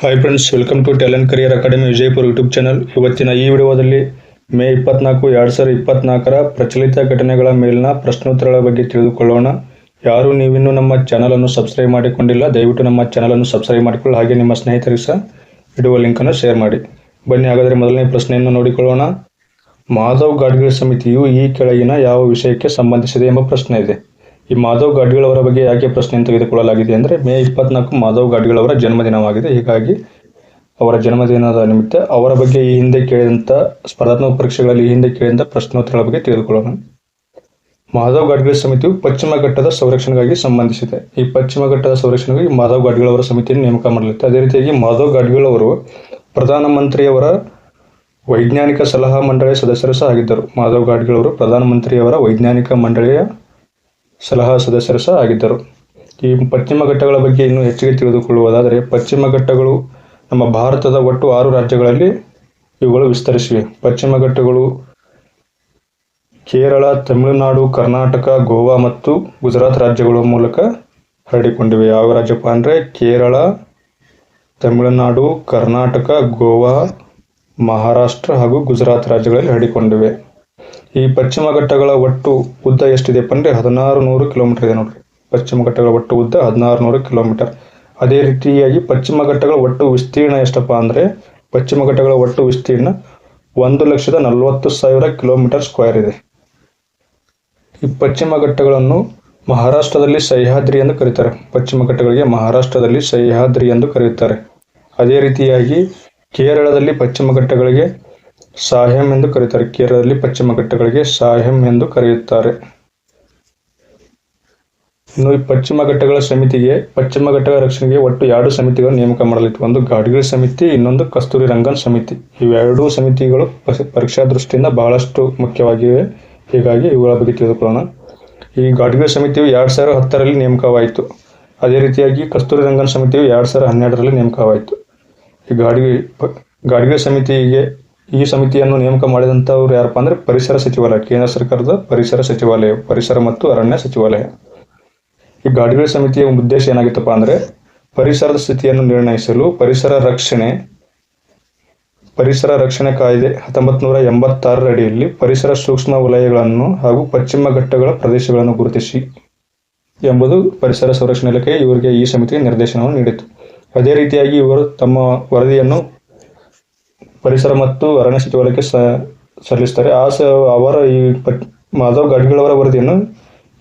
Hi friends welcome to talent career academy Vijayapura YouTube channel ಇವತ್ತಿನ ಈ ವಿಡಿಯೋದಲ್ಲಿ ಮೇ ಇಪ್ಪತ್ನಾಲ್ಕು, ಎರಡು ಸಾವಿರದ ಇಪ್ಪತ್ನಾಲ್ಕರ ಪ್ರಚಲಿತ ಘಟನೆಗಳ ಮೇಲಿನ ಪ್ರಶ್ನೋತ್ತರಗಳ ಬಗ್ಗೆ ತಿಳಿದುಕೊಳ್ಳೋಣ. ಯಾರು ನೀವಿನ್ನೂ ನಮ್ಮ ಚಾನಲನ್ನು ಸಬ್ಸ್ಕ್ರೈಬ್ ಮಾಡಿಕೊಂಡಿಲ್ಲ, ದಯವಿಟ್ಟು ನಮ್ಮ ಚಾನಲನ್ನು ಸಬ್ಸ್ಕ್ರೈಬ್ ಮಾಡಿಕೊಳ್ಳಿ. ಹಾಗೆ ನಿಮ್ಮ ಸ್ನೇಹಿತರಿಗೆ ಸಹ ವಿಡಿಯೋ ಲಿಂಕನ್ನು ಶೇರ್ ಮಾಡಿ. ಬನ್ನಿ, ಹಾಗಾದರೆ ಮೊದಲನೇ ಪ್ರಶ್ನೆಯನ್ನು ನೋಡಿಕೊಳ್ಳೋಣ. ಮಾಧವ್ ಗಾಡ್ಗಿಲ್ ಸಮಿತಿಯು ಈ ಕೆಳಗಿನ ಯಾವ ವಿಷಯಕ್ಕೆ ಸಂಬಂಧಿಸಿದೆ ಎಂಬ ಪ್ರಶ್ನೆ ಇದೆ. ಈ ಮಾಧವ್ ಗಾಡ್ಗಿಳವರ ಬಗ್ಗೆ ಯಾಕೆ ಪ್ರಶ್ನೆಯನ್ನು ತೆಗೆದುಕೊಳ್ಳಲಾಗಿದೆ ಅಂದರೆ ಮೇ ಇಪ್ಪತ್ನಾಲ್ಕು ಮಾಧವ್ ಗಾಡ್ಗಿಳವರ ಜನ್ಮದಿನವಾಗಿದೆ. ಹೀಗಾಗಿ ಅವರ ಜನ್ಮದಿನದ ನಿಮಿತ್ತ ಅವರ ಬಗ್ಗೆ ಈ ಹಿಂದೆ ಕೇಳಿದಂಥ ಸ್ಪರ್ಧಾತ್ಮಕ ಪರೀಕ್ಷೆಗಳಲ್ಲಿ ಈ ಹಿಂದೆ ಕೇಳಿದಂಥ ಪ್ರಶ್ನೋತ್ತರಗಳ ಬಗ್ಗೆ ತಿಳಿದುಕೊಳ್ಳೋಣ. ಮಾಧವ್ ಗಾಡ್ಗಿಳ ಸಮಿತಿಯು ಪಶ್ಚಿಮ ಘಟ್ಟದ ಸಂರಕ್ಷಣೆಗಾಗಿ ಸಂಬಂಧಿಸಿದೆ. ಈ ಪಶ್ಚಿಮ ಘಟ್ಟದ ಸಂರಕ್ಷಣೆಗಾಗಿ ಮಾಧವ್ ಗಾಡ್ಗಿಳವರ ಸಮಿತಿಯನ್ನು ನೇಮಕ ಮಾಡಲಿದೆ ಅದೇ ರೀತಿಯಾಗಿ ಮಾಧವ್ ಗಾಡ್ಗಿಳವರು ಪ್ರಧಾನಮಂತ್ರಿಯವರ ವೈಜ್ಞಾನಿಕ ಸಲಹಾ ಮಂಡಳಿಯ ಸದಸ್ಯರು ಸಹ ಆಗಿದ್ದರು. ಮಾಧವ್ ಗಾಡ್ಗಿಳವರು ಪ್ರಧಾನಮಂತ್ರಿಯವರ ವೈಜ್ಞಾನಿಕ ಮಂಡಳಿಯ ಸಲಹಾ ಸದಸ್ಯರು ಸಹ ಆಗಿದ್ದರು. ಈ ಪಶ್ಚಿಮ ಘಟ್ಟಗಳ ಬಗ್ಗೆ ಇನ್ನೂ ಹೆಚ್ಚಿಗೆ ತಿಳಿದುಕೊಳ್ಳುವುದಾದರೆ, ಪಶ್ಚಿಮ ಘಟ್ಟಗಳು ನಮ್ಮ ಭಾರತದ ಒಟ್ಟು ಆರು ರಾಜ್ಯಗಳಲ್ಲಿ ಇವುಗಳು ವಿಸ್ತರಿಸಿವೆ. ಪಶ್ಚಿಮ ಘಟ್ಟಗಳು ಕೇರಳ, ತಮಿಳುನಾಡು, ಕರ್ನಾಟಕ, ಗೋವಾ ಮತ್ತು ಗುಜರಾತ್ ರಾಜ್ಯಗಳ ಮೂಲಕ ಹರಡಿಕೊಂಡಿವೆ. ಯಾವ ರಾಜ್ಯಪ್ಪ ಅಂದರೆ ಕೇರಳ, ತಮಿಳುನಾಡು, ಕರ್ನಾಟಕ, ಗೋವಾ, ಮಹಾರಾಷ್ಟ್ರ ಹಾಗೂ ಗುಜರಾತ್ ರಾಜ್ಯಗಳಲ್ಲಿ ಹರಡಿಕೊಂಡಿವೆ. ಈ ಪಶ್ಚಿಮ ಘಟ್ಟಗಳ ಒಟ್ಟು ಉದ್ದ ಎಷ್ಟಿದೆಪ್ಪ ಅಂದರೆ ಹದಿನಾರು ನೂರು ಕಿಲೋಮೀಟರ್ ಇದೆ ನೋಡ್ರಿ. ಪಶ್ಚಿಮ ಘಟ್ಟಗಳ ಒಟ್ಟು ಉದ್ದ ಹದಿನಾರು ನೂರು ಕಿಲೋಮೀಟರ್. ಅದೇ ರೀತಿಯಾಗಿ ಪಶ್ಚಿಮ ಘಟ್ಟಗಳ ಒಟ್ಟು ವಿಸ್ತೀರ್ಣ ಎಷ್ಟಪ್ಪ ಅಂದರೆ ಪಶ್ಚಿಮ ಘಟ್ಟಗಳ ಒಟ್ಟು ವಿಸ್ತೀರ್ಣ ಒಂದು ಲಕ್ಷದ ನಲವತ್ತು ಸಾವಿರ ಕಿಲೋಮೀಟರ್ ಸ್ಕ್ವೇರ್ ಇದೆ. ಈ ಪಶ್ಚಿಮ ಘಟ್ಟಗಳನ್ನು ಮಹಾರಾಷ್ಟ್ರದಲ್ಲಿ ಸಹ್ಯಾದ್ರಿ ಎಂದು ಕರೀತಾರೆ. ಪಶ್ಚಿಮ ಘಟ್ಟಗಳಿಗೆ ಮಹಾರಾಷ್ಟ್ರದಲ್ಲಿ ಸಹ್ಯಾದ್ರಿ ಎಂದು ಕರೆಯುತ್ತಾರೆ ಅದೇ ರೀತಿಯಾಗಿ ಕೇರಳದಲ್ಲಿ ಪಶ್ಚಿಮ ಘಟ್ಟಗಳಿಗೆ ಸಾಹೆಂ ಎಂದು ಕರೀತಾರೆ ಕೇರಳದಲ್ಲಿ ಪಶ್ಚಿಮ ಘಟ್ಟಗಳಿಗೆ ಸಾಹ್ಯಂ ಎಂದು ಕರೆಯುತ್ತಾರೆ. ಇನ್ನು ಈ ಪಶ್ಚಿಮ ಘಟ್ಟಗಳ ಸಮಿತಿಗೆ, ಪಶ್ಚಿಮ ಘಟ್ಟಗಳ ರಕ್ಷಣೆಗೆ ಒಟ್ಟು ಎರಡು ಸಮಿತಿಗಳು ನೇಮಕ ಮಾಡಲಿತ್ತು ಒಂದು ಗಾಡ್ಗಿಲ್ ಸಮಿತಿ, ಇನ್ನೊಂದು ಕಸ್ತೂರಿ ರಂಗನ್ ಸಮಿತಿ. ಇವೆರಡೂ ಸಮಿತಿಗಳು ಪರೀಕ್ಷಾ ದೃಷ್ಟಿಯಿಂದ ಬಹಳಷ್ಟು ಮುಖ್ಯವಾಗಿವೆ. ಹೀಗಾಗಿ ಇವುಗಳ ಬಗ್ಗೆ ತಿಳಿದುಕೊಳ್ಳೋಣ. ಈ ಗಾಡ್ಗಿಲ್ ಸಮಿತಿಯು ಎರಡು ಸಾವಿರದ ಹತ್ತರಲ್ಲಿ ನೇಮಕವಾಯಿತು. ಅದೇ ರೀತಿಯಾಗಿ ಕಸ್ತೂರಿ ರಂಗನ್ ಸಮಿತಿಯು ಎರಡು ಸಾವಿರದ ಹನ್ನೆರಡರಲ್ಲಿ ನೇಮಕವಾಯಿತು. ಈ ಗಾಡ್ಗಿ ಗಾಡ್ಗಿರಿ ಸಮಿತಿಗೆ ಈ ಸಮಿತಿಯನ್ನು ನೇಮಕ ಮಾಡಿದಂಥವ್ರು ಯಾರಪ್ಪ ಅಂದ್ರೆ ಪರಿಸರ ಸಚಿವಾಲಯ, ಕೇಂದ್ರ ಸರ್ಕಾರದ ಪರಿಸರ ಸಚಿವಾಲಯ, ಪರಿಸರ ಮತ್ತು ಅರಣ್ಯ ಸಚಿವಾಲಯ. ಈ ಗಾಡ್ಗಿಲ್ ಸಮಿತಿಯ ಉದ್ದೇಶ ಏನಾಗಿತ್ತಪ್ಪ ಅಂದ್ರೆ ಪರಿಸರದ ಸ್ಥಿತಿಯನ್ನು ನಿರ್ಣಯಿಸಲು ಪರಿಸರ ರಕ್ಷಣೆ ಪರಿಸರ ರಕ್ಷಣೆ ಕಾಯ್ದೆ ಹತ್ತೊಂಬತ್ತು ನೂರ ಎಂಬತ್ತಾರರ ಅಡಿಯಲ್ಲಿ ಪರಿಸರ ಸೂಕ್ಷ್ಮ ವಲಯಗಳನ್ನು ಹಾಗೂ ಪಶ್ಚಿಮ ಘಟ್ಟಗಳ ಪ್ರದೇಶಗಳನ್ನು ಗುರುತಿಸಿ ಎಂಬುದು ಪರಿಸರ ಸಂರಕ್ಷಣೆ ಇಲಾಖೆ ಇವರಿಗೆ ಈ ಸಮಿತಿಗೆ ನಿರ್ದೇಶನವನ್ನು ನೀಡಿತು ಅದೇ ರೀತಿಯಾಗಿ ಇವರು ತಮ್ಮ ವರದಿಯನ್ನು ಪರಿಸರ ಮತ್ತು ಅರಣ್ಯ ಸಚಿವಾಲಯಕ್ಕೆ ಸಲ್ಲಿಸ್ತಾರೆ. ಆ ಅವರ ಈ ಮಾಧವ್ ಗಡ್ಗಿಳವರ ವರದಿಯನ್ನು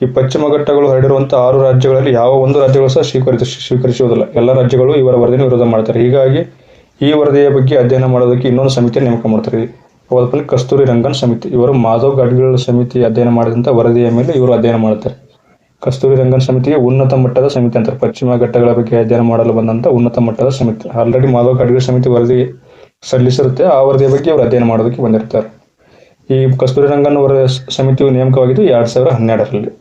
ಈ ಪಶ್ಚಿಮ ಘಟ್ಟಗಳು ಹರಡಿರುವಂತಹ ಆರು ರಾಜ್ಯಗಳಲ್ಲಿ ಯಾವ ಒಂದು ರಾಜ್ಯಗಳು ಸಹ ಸ್ವೀಕರಿಸ ಸ್ವೀಕರಿಸುವುದಿಲ್ಲ. ಎಲ್ಲ ರಾಜ್ಯಗಳು ಇವರ ವರದಿಯನ್ನು ವಿರೋಧ ಮಾಡ್ತಾರೆ. ಹೀಗಾಗಿ ಈ ವರದಿಯ ಬಗ್ಗೆ ಅಧ್ಯಯನ ಮಾಡೋದಕ್ಕೆ ಇನ್ನೊಂದು ಸಮಿತಿಯನ್ನು ನೇಮಕ ಮಾಡ್ತಾರೆ. ಅವರ ಕಸ್ತೂರಿ ರಂಗನ್ ಸಮಿತಿ. ಇವರು ಮಾಧವ್ ಗಡ್ಗಿಳ ಸಮಿತಿ ಅಧ್ಯಯನ ಮಾಡಿದಂಥ ವರದಿಯ ಮೇಲೆ ಇವರು ಅಧ್ಯಯನ ಮಾಡ್ತಾರೆ. ಕಸ್ತೂರಿ ರಂಗನ್ ಸಮಿತಿಗೆ ಉನ್ನತ ಮಟ್ಟದ ಸಮಿತಿ ಅಂತಾರೆ. ಪಶ್ಚಿಮ ಘಟ್ಟಗಳ ಬಗ್ಗೆ ಅಧ್ಯಯನ ಮಾಡಲು ಬಂದಂಥ ಉನ್ನತ ಮಟ್ಟದ ಸಮಿತಿ. ಆಲ್ರೆಡಿ ಮಾಧವ್ ಗಡ್ಗಿಳ ಸಮಿತಿ ವರದಿ ಸಲ್ಲಿಸಿರುತ್ತೆ. ಆ ವರದಿಯ ಬಗ್ಗೆ ಅವರು ಅಧ್ಯಯನ ಮಾಡೋದಕ್ಕೆ ಬಂದಿರ್ತಾರೆ. ಈ ಕಸ್ತೂರಿ ರಂಗನ್ ಅವರ ಸಮಿತಿಯು ನೇಮಕವಾಗಿದ್ದು ಎರಡ್ ಸಾವಿರದ ಹನ್ನೆರಡರಲ್ಲಿ.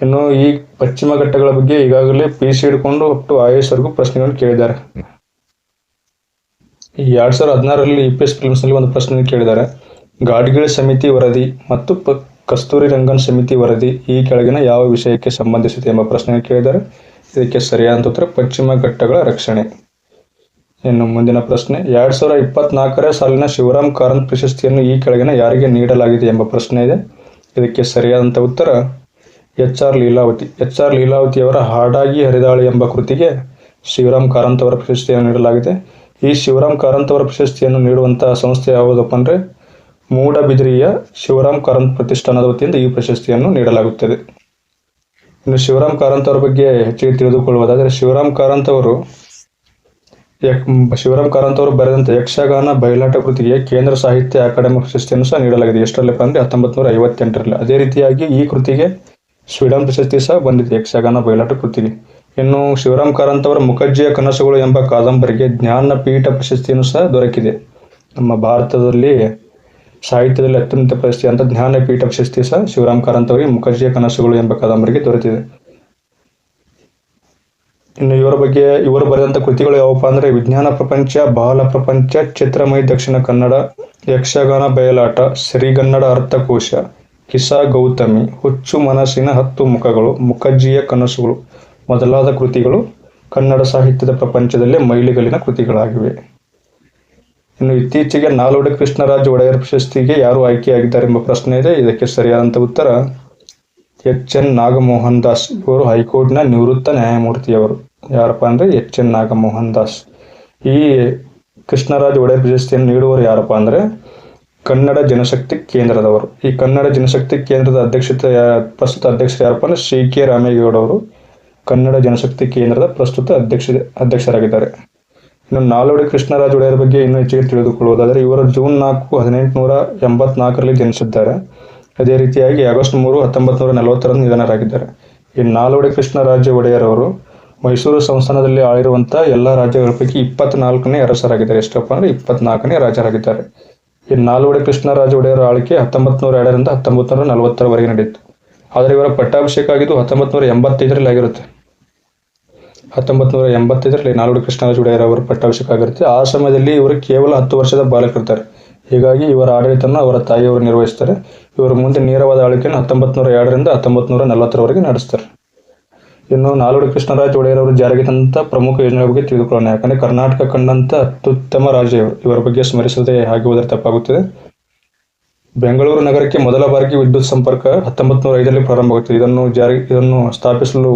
ಇನ್ನು ಈ ಪಶ್ಚಿಮ ಘಟ್ಟಗಳ ಬಗ್ಗೆ ಈಗಾಗಲೇ ಪಿ ಸಿ ಹಿಡ್ಕೊಂಡು ಒಟ್ಟು ಟು ವರೆಗೂ ಪ್ರಶ್ನೆಗಳನ್ನು ಕೇಳಿದ್ದಾರೆ. ಈ ಎರಡ್ ಸಾವಿರದ ಹದಿನಾರರಲ್ಲಿ ಇ ಪಿ ಎಸ್ನಲ್ಲಿ ಒಂದು ಪ್ರಶ್ನೆ ಕೇಳಿದ್ದಾರೆ. ಗಾಡ್ಗಿಳ ಸಮಿತಿ ವರದಿ ಮತ್ತು ಕಸ್ತೂರಿ ರಂಗನ್ ಸಮಿತಿ ವರದಿ ಈ ಕೆಳಗಿನ ಯಾವ ವಿಷಯಕ್ಕೆ ಸಂಬಂಧಿಸಿದೆ ಎಂಬ ಪ್ರಶ್ನೆ ಕೇಳಿದ್ದಾರೆ. ಇದಕ್ಕೆ ಸರಿಯಾದ ಉತ್ತರ ಪಶ್ಚಿಮ ಘಟ್ಟಗಳ ರಕ್ಷಣೆ. ಇನ್ನು ಮುಂದಿನ ಪ್ರಶ್ನೆ, ಎರಡ್ ಸಾವಿರದ ಇಪ್ಪತ್ನಾಲ್ಕರ ಸಾಲಿನ ಶಿವರಾಮ್ ಕಾರಂತ್ ಪ್ರಶಸ್ತಿಯನ್ನು ಈ ಕೆಳಗಿನ ಯಾರಿಗೆ ನೀಡಲಾಗಿದೆ ಎಂಬ ಪ್ರಶ್ನೆ ಇದೆ. ಇದಕ್ಕೆ ಸರಿಯಾದಂಥ ಉತ್ತರ H R Leelavathi. H R ಲೀಲಾವತಿಯವರ ಹಾಡಾಗಿ ಹರಿದಾಳಿ ಎಂಬ ಕೃತಿಗೆ ಶಿವರಾಮ್ ಕಾರಂತ್ ಅವರ ಪ್ರಶಸ್ತಿಯನ್ನು ನೀಡಲಾಗಿದೆ. ಈ ಶಿವರಾಮ್ ಕಾರಂತ್ ಅವರ ಪ್ರಶಸ್ತಿಯನ್ನು ನೀಡುವಂತಹ ಸಂಸ್ಥೆ ಯಾವುದಪ್ಪ ಅಂದರೆ ಮೂಡಬಿದಿರಿಯ ಶಿವರಾಮ್ ಕಾರಂತ್ ಪ್ರತಿಷ್ಠಾನದ ವತಿಯಿಂದ ಈ ಪ್ರಶಸ್ತಿಯನ್ನು ನೀಡಲಾಗುತ್ತದೆ. ಇನ್ನು ಶಿವರಾಮ್ ಕಾರಂತ್ ಅವರ ಬಗ್ಗೆ ಹೆಚ್ಚಿಗೆ ತಿಳಿದುಕೊಳ್ಳುವುದಾದರೆ, ಶಿವರಾಮ್ ಕಾರಂತ್ ಅವರು ಶಿವರಾಮ್ ಕಾರಂತ್ ಅವರು ಬರೆದಂಥ ಯಕ್ಷಗಾನ, ಬಯಲಾಟ ಕೃತಿಗೆ ಕೇಂದ್ರ ಸಾಹಿತ್ಯ ಅಕಾಡೆಮಿ ಪ್ರಶಸ್ತಿಯನ್ನು ಸಹ ನೀಡಲಾಗಿದೆ. ಎಷ್ಟರಲ್ಲಪ್ಪ ಅಂದರೆ ಹತ್ತೊಂಬತ್ತು ನೂರ ಐವತ್ತೆಂಟರಲ್ಲಿ ಅದೇ ರೀತಿಯಾಗಿ ಈ ಕೃತಿಗೆ ಸ್ವೀಡನ್ ಪ್ರಶಸ್ತಿ ಸಹ ಬಂದಿದೆ, ಯಕ್ಷಗಾನ, ಬಯಲಾಟ ಕೃತಿಗೆ. ಇನ್ನು ಶಿವರಾಮ್ ಕಾರಂತ್ ಅವರ ಮುಖಜ್ಜಿಯ ಕನಸುಗಳು ಎಂಬ ಕಾದಂಬರಿಗೆ ಜ್ಞಾನಪೀಠ ಪ್ರಶಸ್ತಿಯನ್ನು ಸಹ ದೊರಕಿದೆ. ನಮ್ಮ ಭಾರತದಲ್ಲಿ ಸಾಹಿತ್ಯದಲ್ಲಿ ಅತ್ಯಂತ ಪ್ರಶಸ್ತಿ ಅಂತ ಜ್ಞಾನಪೀಠ ಪ್ರಶಸ್ತಿ ಸಹ ಶಿವರಾಮ್ ಕಾರಂತ್ ಅವರಿಗೆ ಮುಖರ್ಜಿಯ ಕನಸುಗಳು ಎಂಬ ಕಾದಂಬರಿಗೆ ದೊರೆತಿದೆ. ಇನ್ನು ಇವರ ಬಗ್ಗೆ ಇವರು ಬರೆದಂಥ ಕೃತಿಗಳು ಯಾವಪ್ಪ ಅಂದರೆ ವಿಜ್ಞಾನ ಪ್ರಪಂಚ, ಬಾಲ ಪ್ರಪಂಚ, ಚಿತ್ರಮಯ ದಕ್ಷಿಣ ಕನ್ನಡ, ಯಕ್ಷಗಾನ ಬಯಲಾಟ ಸಿರಿಗನ್ನಡ ಅರ್ಥಕೋಶ, ಕಿಸಾ ಗೌತಮಿ, ಹುಚ್ಚು ಮನಸ್ಸಿನ ಹತ್ತು ಮುಖಗಳು, ಮುಖಜ್ಜಿಯ ಕನಸುಗಳು ಮೊದಲಾದ ಕೃತಿಗಳು ಕನ್ನಡ ಸಾಹಿತ್ಯದ ಪ್ರಪಂಚದಲ್ಲಿ ಮೈಲಿಗಲ್ಲಿನ ಕೃತಿಗಳಾಗಿವೆ. ಇನ್ನು ಇತ್ತೀಚೆಗೆ ನಾಲ್ವಡಿ ಕೃಷ್ಣರಾಜ ಒಡೆಯರ್ ಪ್ರಶಸ್ತಿಗೆ ಯಾರು ಆಯ್ಕೆಯಾಗಿದ್ದಾರೆ ಎಂಬ ಪ್ರಶ್ನೆ ಇದೆ. ಇದಕ್ಕೆ ಸರಿಯಾದಂಥ ಉತ್ತರ ಎಚ್ ಎನ್ ನಾಗಮೋಹನ್ ದಾಸ್ ಇವರು ಹೈಕೋರ್ಟ್ನ ನಿವೃತ್ತ ನ್ಯಾಯಮೂರ್ತಿಯವರು. ಯಾರಪ್ಪ ಅಂದರೆ ಎಚ್ ಎನ್ ನಾಗಮೋಹನ್ ದಾಸ್. ಈ ಕೃಷ್ಣರಾಜ ಒಡೆಯರ್ ಪ್ರಶಸ್ತಿಯನ್ನು ನೀಡುವವರು ಯಾರಪ್ಪ ಅಂದರೆ ಕನ್ನಡ ಜನಶಕ್ತಿ ಕೇಂದ್ರದವರು. ಈ ಕನ್ನಡ ಜನಶಕ್ತಿ ಕೇಂದ್ರದ ಅಧ್ಯಕ್ಷತೆ ಪ್ರಸ್ತುತ ಅಧ್ಯಕ್ಷರು ಯಾರಪ್ಪ ಅಂದ್ರೆ ಶ್ರೀ ಕೆ ರಾಮೇಗೌಡ ಅವರು ಕನ್ನಡ ಜನಶಕ್ತಿ ಕೇಂದ್ರದ ಪ್ರಸ್ತುತ ಅಧ್ಯಕ್ಷ, ಅಧ್ಯಕ್ಷರಾಗಿದ್ದಾರೆ. ಇನ್ನು ನಾಲ್ವಡಿ ಕೃಷ್ಣರಾಜ ಒಡೆಯರ್ ಬಗ್ಗೆ ಇನ್ನೂ ಹೆಚ್ಚಿಗೆ ತಿಳಿದುಕೊಳ್ಳುವುದಾದರೆ, ಇವರು ಜೂನ್ ನಾಲ್ಕು ಹದಿನೆಂಟುನೂರ ಎಂಬತ್ನಾಲ್ಕರಲ್ಲಿ ಜನಿಸಿದ್ದಾರೆ. ಅದೇ ರೀತಿಯಾಗಿ ಆಗಸ್ಟ್ ಮೂರು ಹತ್ತೊಂಬತ್ತು ನೂರ ನಲವತ್ತರಂದು ನಿಧನರಾಗಿದ್ದಾರೆ. ಈ ನಾಲ್ವಡಿ ಕೃಷ್ಣರಾಜ ಒಡೆಯರ್ ಅವರು ಮೈಸೂರು ಸಂಸ್ಥಾನದಲ್ಲಿ ಆಳಿರುವಂಥ ಎಲ್ಲ ರಾಜ್ಯಗಳ ಪೈಕಿ ಇಪ್ಪತ್ನಾಲ್ಕನೇ ಅರಸರಾಗಿದ್ದಾರೆ. ಎಷ್ಟಪ್ಪ ಅಂದರೆ ಇಪ್ಪತ್ನಾಲ್ಕನೇ ರಾಜರಾಗಿದ್ದಾರೆ. ಈ ನಾಲ್ವಡೆ ಕೃಷ್ಣರಾಜ ಒಡೆಯರ ಆಳ್ವಿಕೆ ಹತ್ತೊಂಬತ್ತು ನೂರ ಎರಡರಿಂದ ಹತ್ತೊಂಬತ್ತು ನೂರ ನಲವತ್ತರವರೆಗೆ ನಡೆಯಿತು. ಆದರೆ ಇವರ ಪಟ್ಟಾಭಿಷೇಕ ಆಗಿದ್ದು ಹತ್ತೊಂಬತ್ತು ನೂರ ಎಂಬತ್ತೈದರಲ್ಲಿ ಆಗಿರುತ್ತೆ. ಹತ್ತೊಂಬತ್ತು ನೂರ ಎಂಬತ್ತೈದರಲ್ಲಿ ನಾಲ್ವಡಿ ಕೃಷ್ಣರಾಜ ಒಡೆಯರ್ ಅವರ ಪಟ್ಟಾಭಿಷೇಕ ಆಗಿರುತ್ತೆ. ಆ ಸಮಯದಲ್ಲಿ ಇವರು ಕೇವಲ ಹತ್ತು ವರ್ಷದ ಬಾಲಕರಿರ್ತಾರೆ ಹೀಗಾಗಿ ಇವರ ಆಡಳಿತವನ್ನು ಅವರ ತಾಯಿಯವರು ನಿರ್ವಹಿಸ್ತಾರೆ. ಇವರು ಮುಂದೆ ನೇರವಾದ ಆಳ್ವಿಕೆಯನ್ನು ಹತ್ತೊಂಬತ್ತು ನೂರ ಎರಡರಿಂದ ಹತ್ತೊಂಬತ್ತು ನೂರ ನಲವತ್ತರವರೆಗೆ ನಡೆಸ್ತಾರೆ. ಇನ್ನು ನಾಲ್ವಡಿ ಕೃಷ್ಣರಾಜ ಒಡೆಯರ್ ಅವರು ಜಾರಿಗೆ ತಂದ ಪ್ರಮುಖ ಯೋಜನೆಗಳ ಬಗ್ಗೆ ತಿಳಿದುಕೊಳ್ಳೋಣ. ಯಾಕಂದರೆ ಕರ್ನಾಟಕ ಕಂಡಂಥ ಅತ್ಯುತ್ತಮ ರಾಜ್ಯ ಇವರು. ಬಗ್ಗೆ ಸ್ಮರಿಸದೆ ಹಾಗೆ ಹೋದರೆ ತಪ್ಪಾಗುತ್ತದೆ. ಬೆಂಗಳೂರು ನಗರಕ್ಕೆ ಮೊದಲ ಬಾರಿಗೆ ವಿದ್ಯುತ್ ಸಂಪರ್ಕ ಹತ್ತೊಂಬತ್ತು ನೂರ ಐದರಲ್ಲಿ ಪ್ರಾರಂಭವಾಗುತ್ತದೆ. ಇದನ್ನು ಜಾರಿ, ಇದನ್ನು ಸ್ಥಾಪಿಸಲು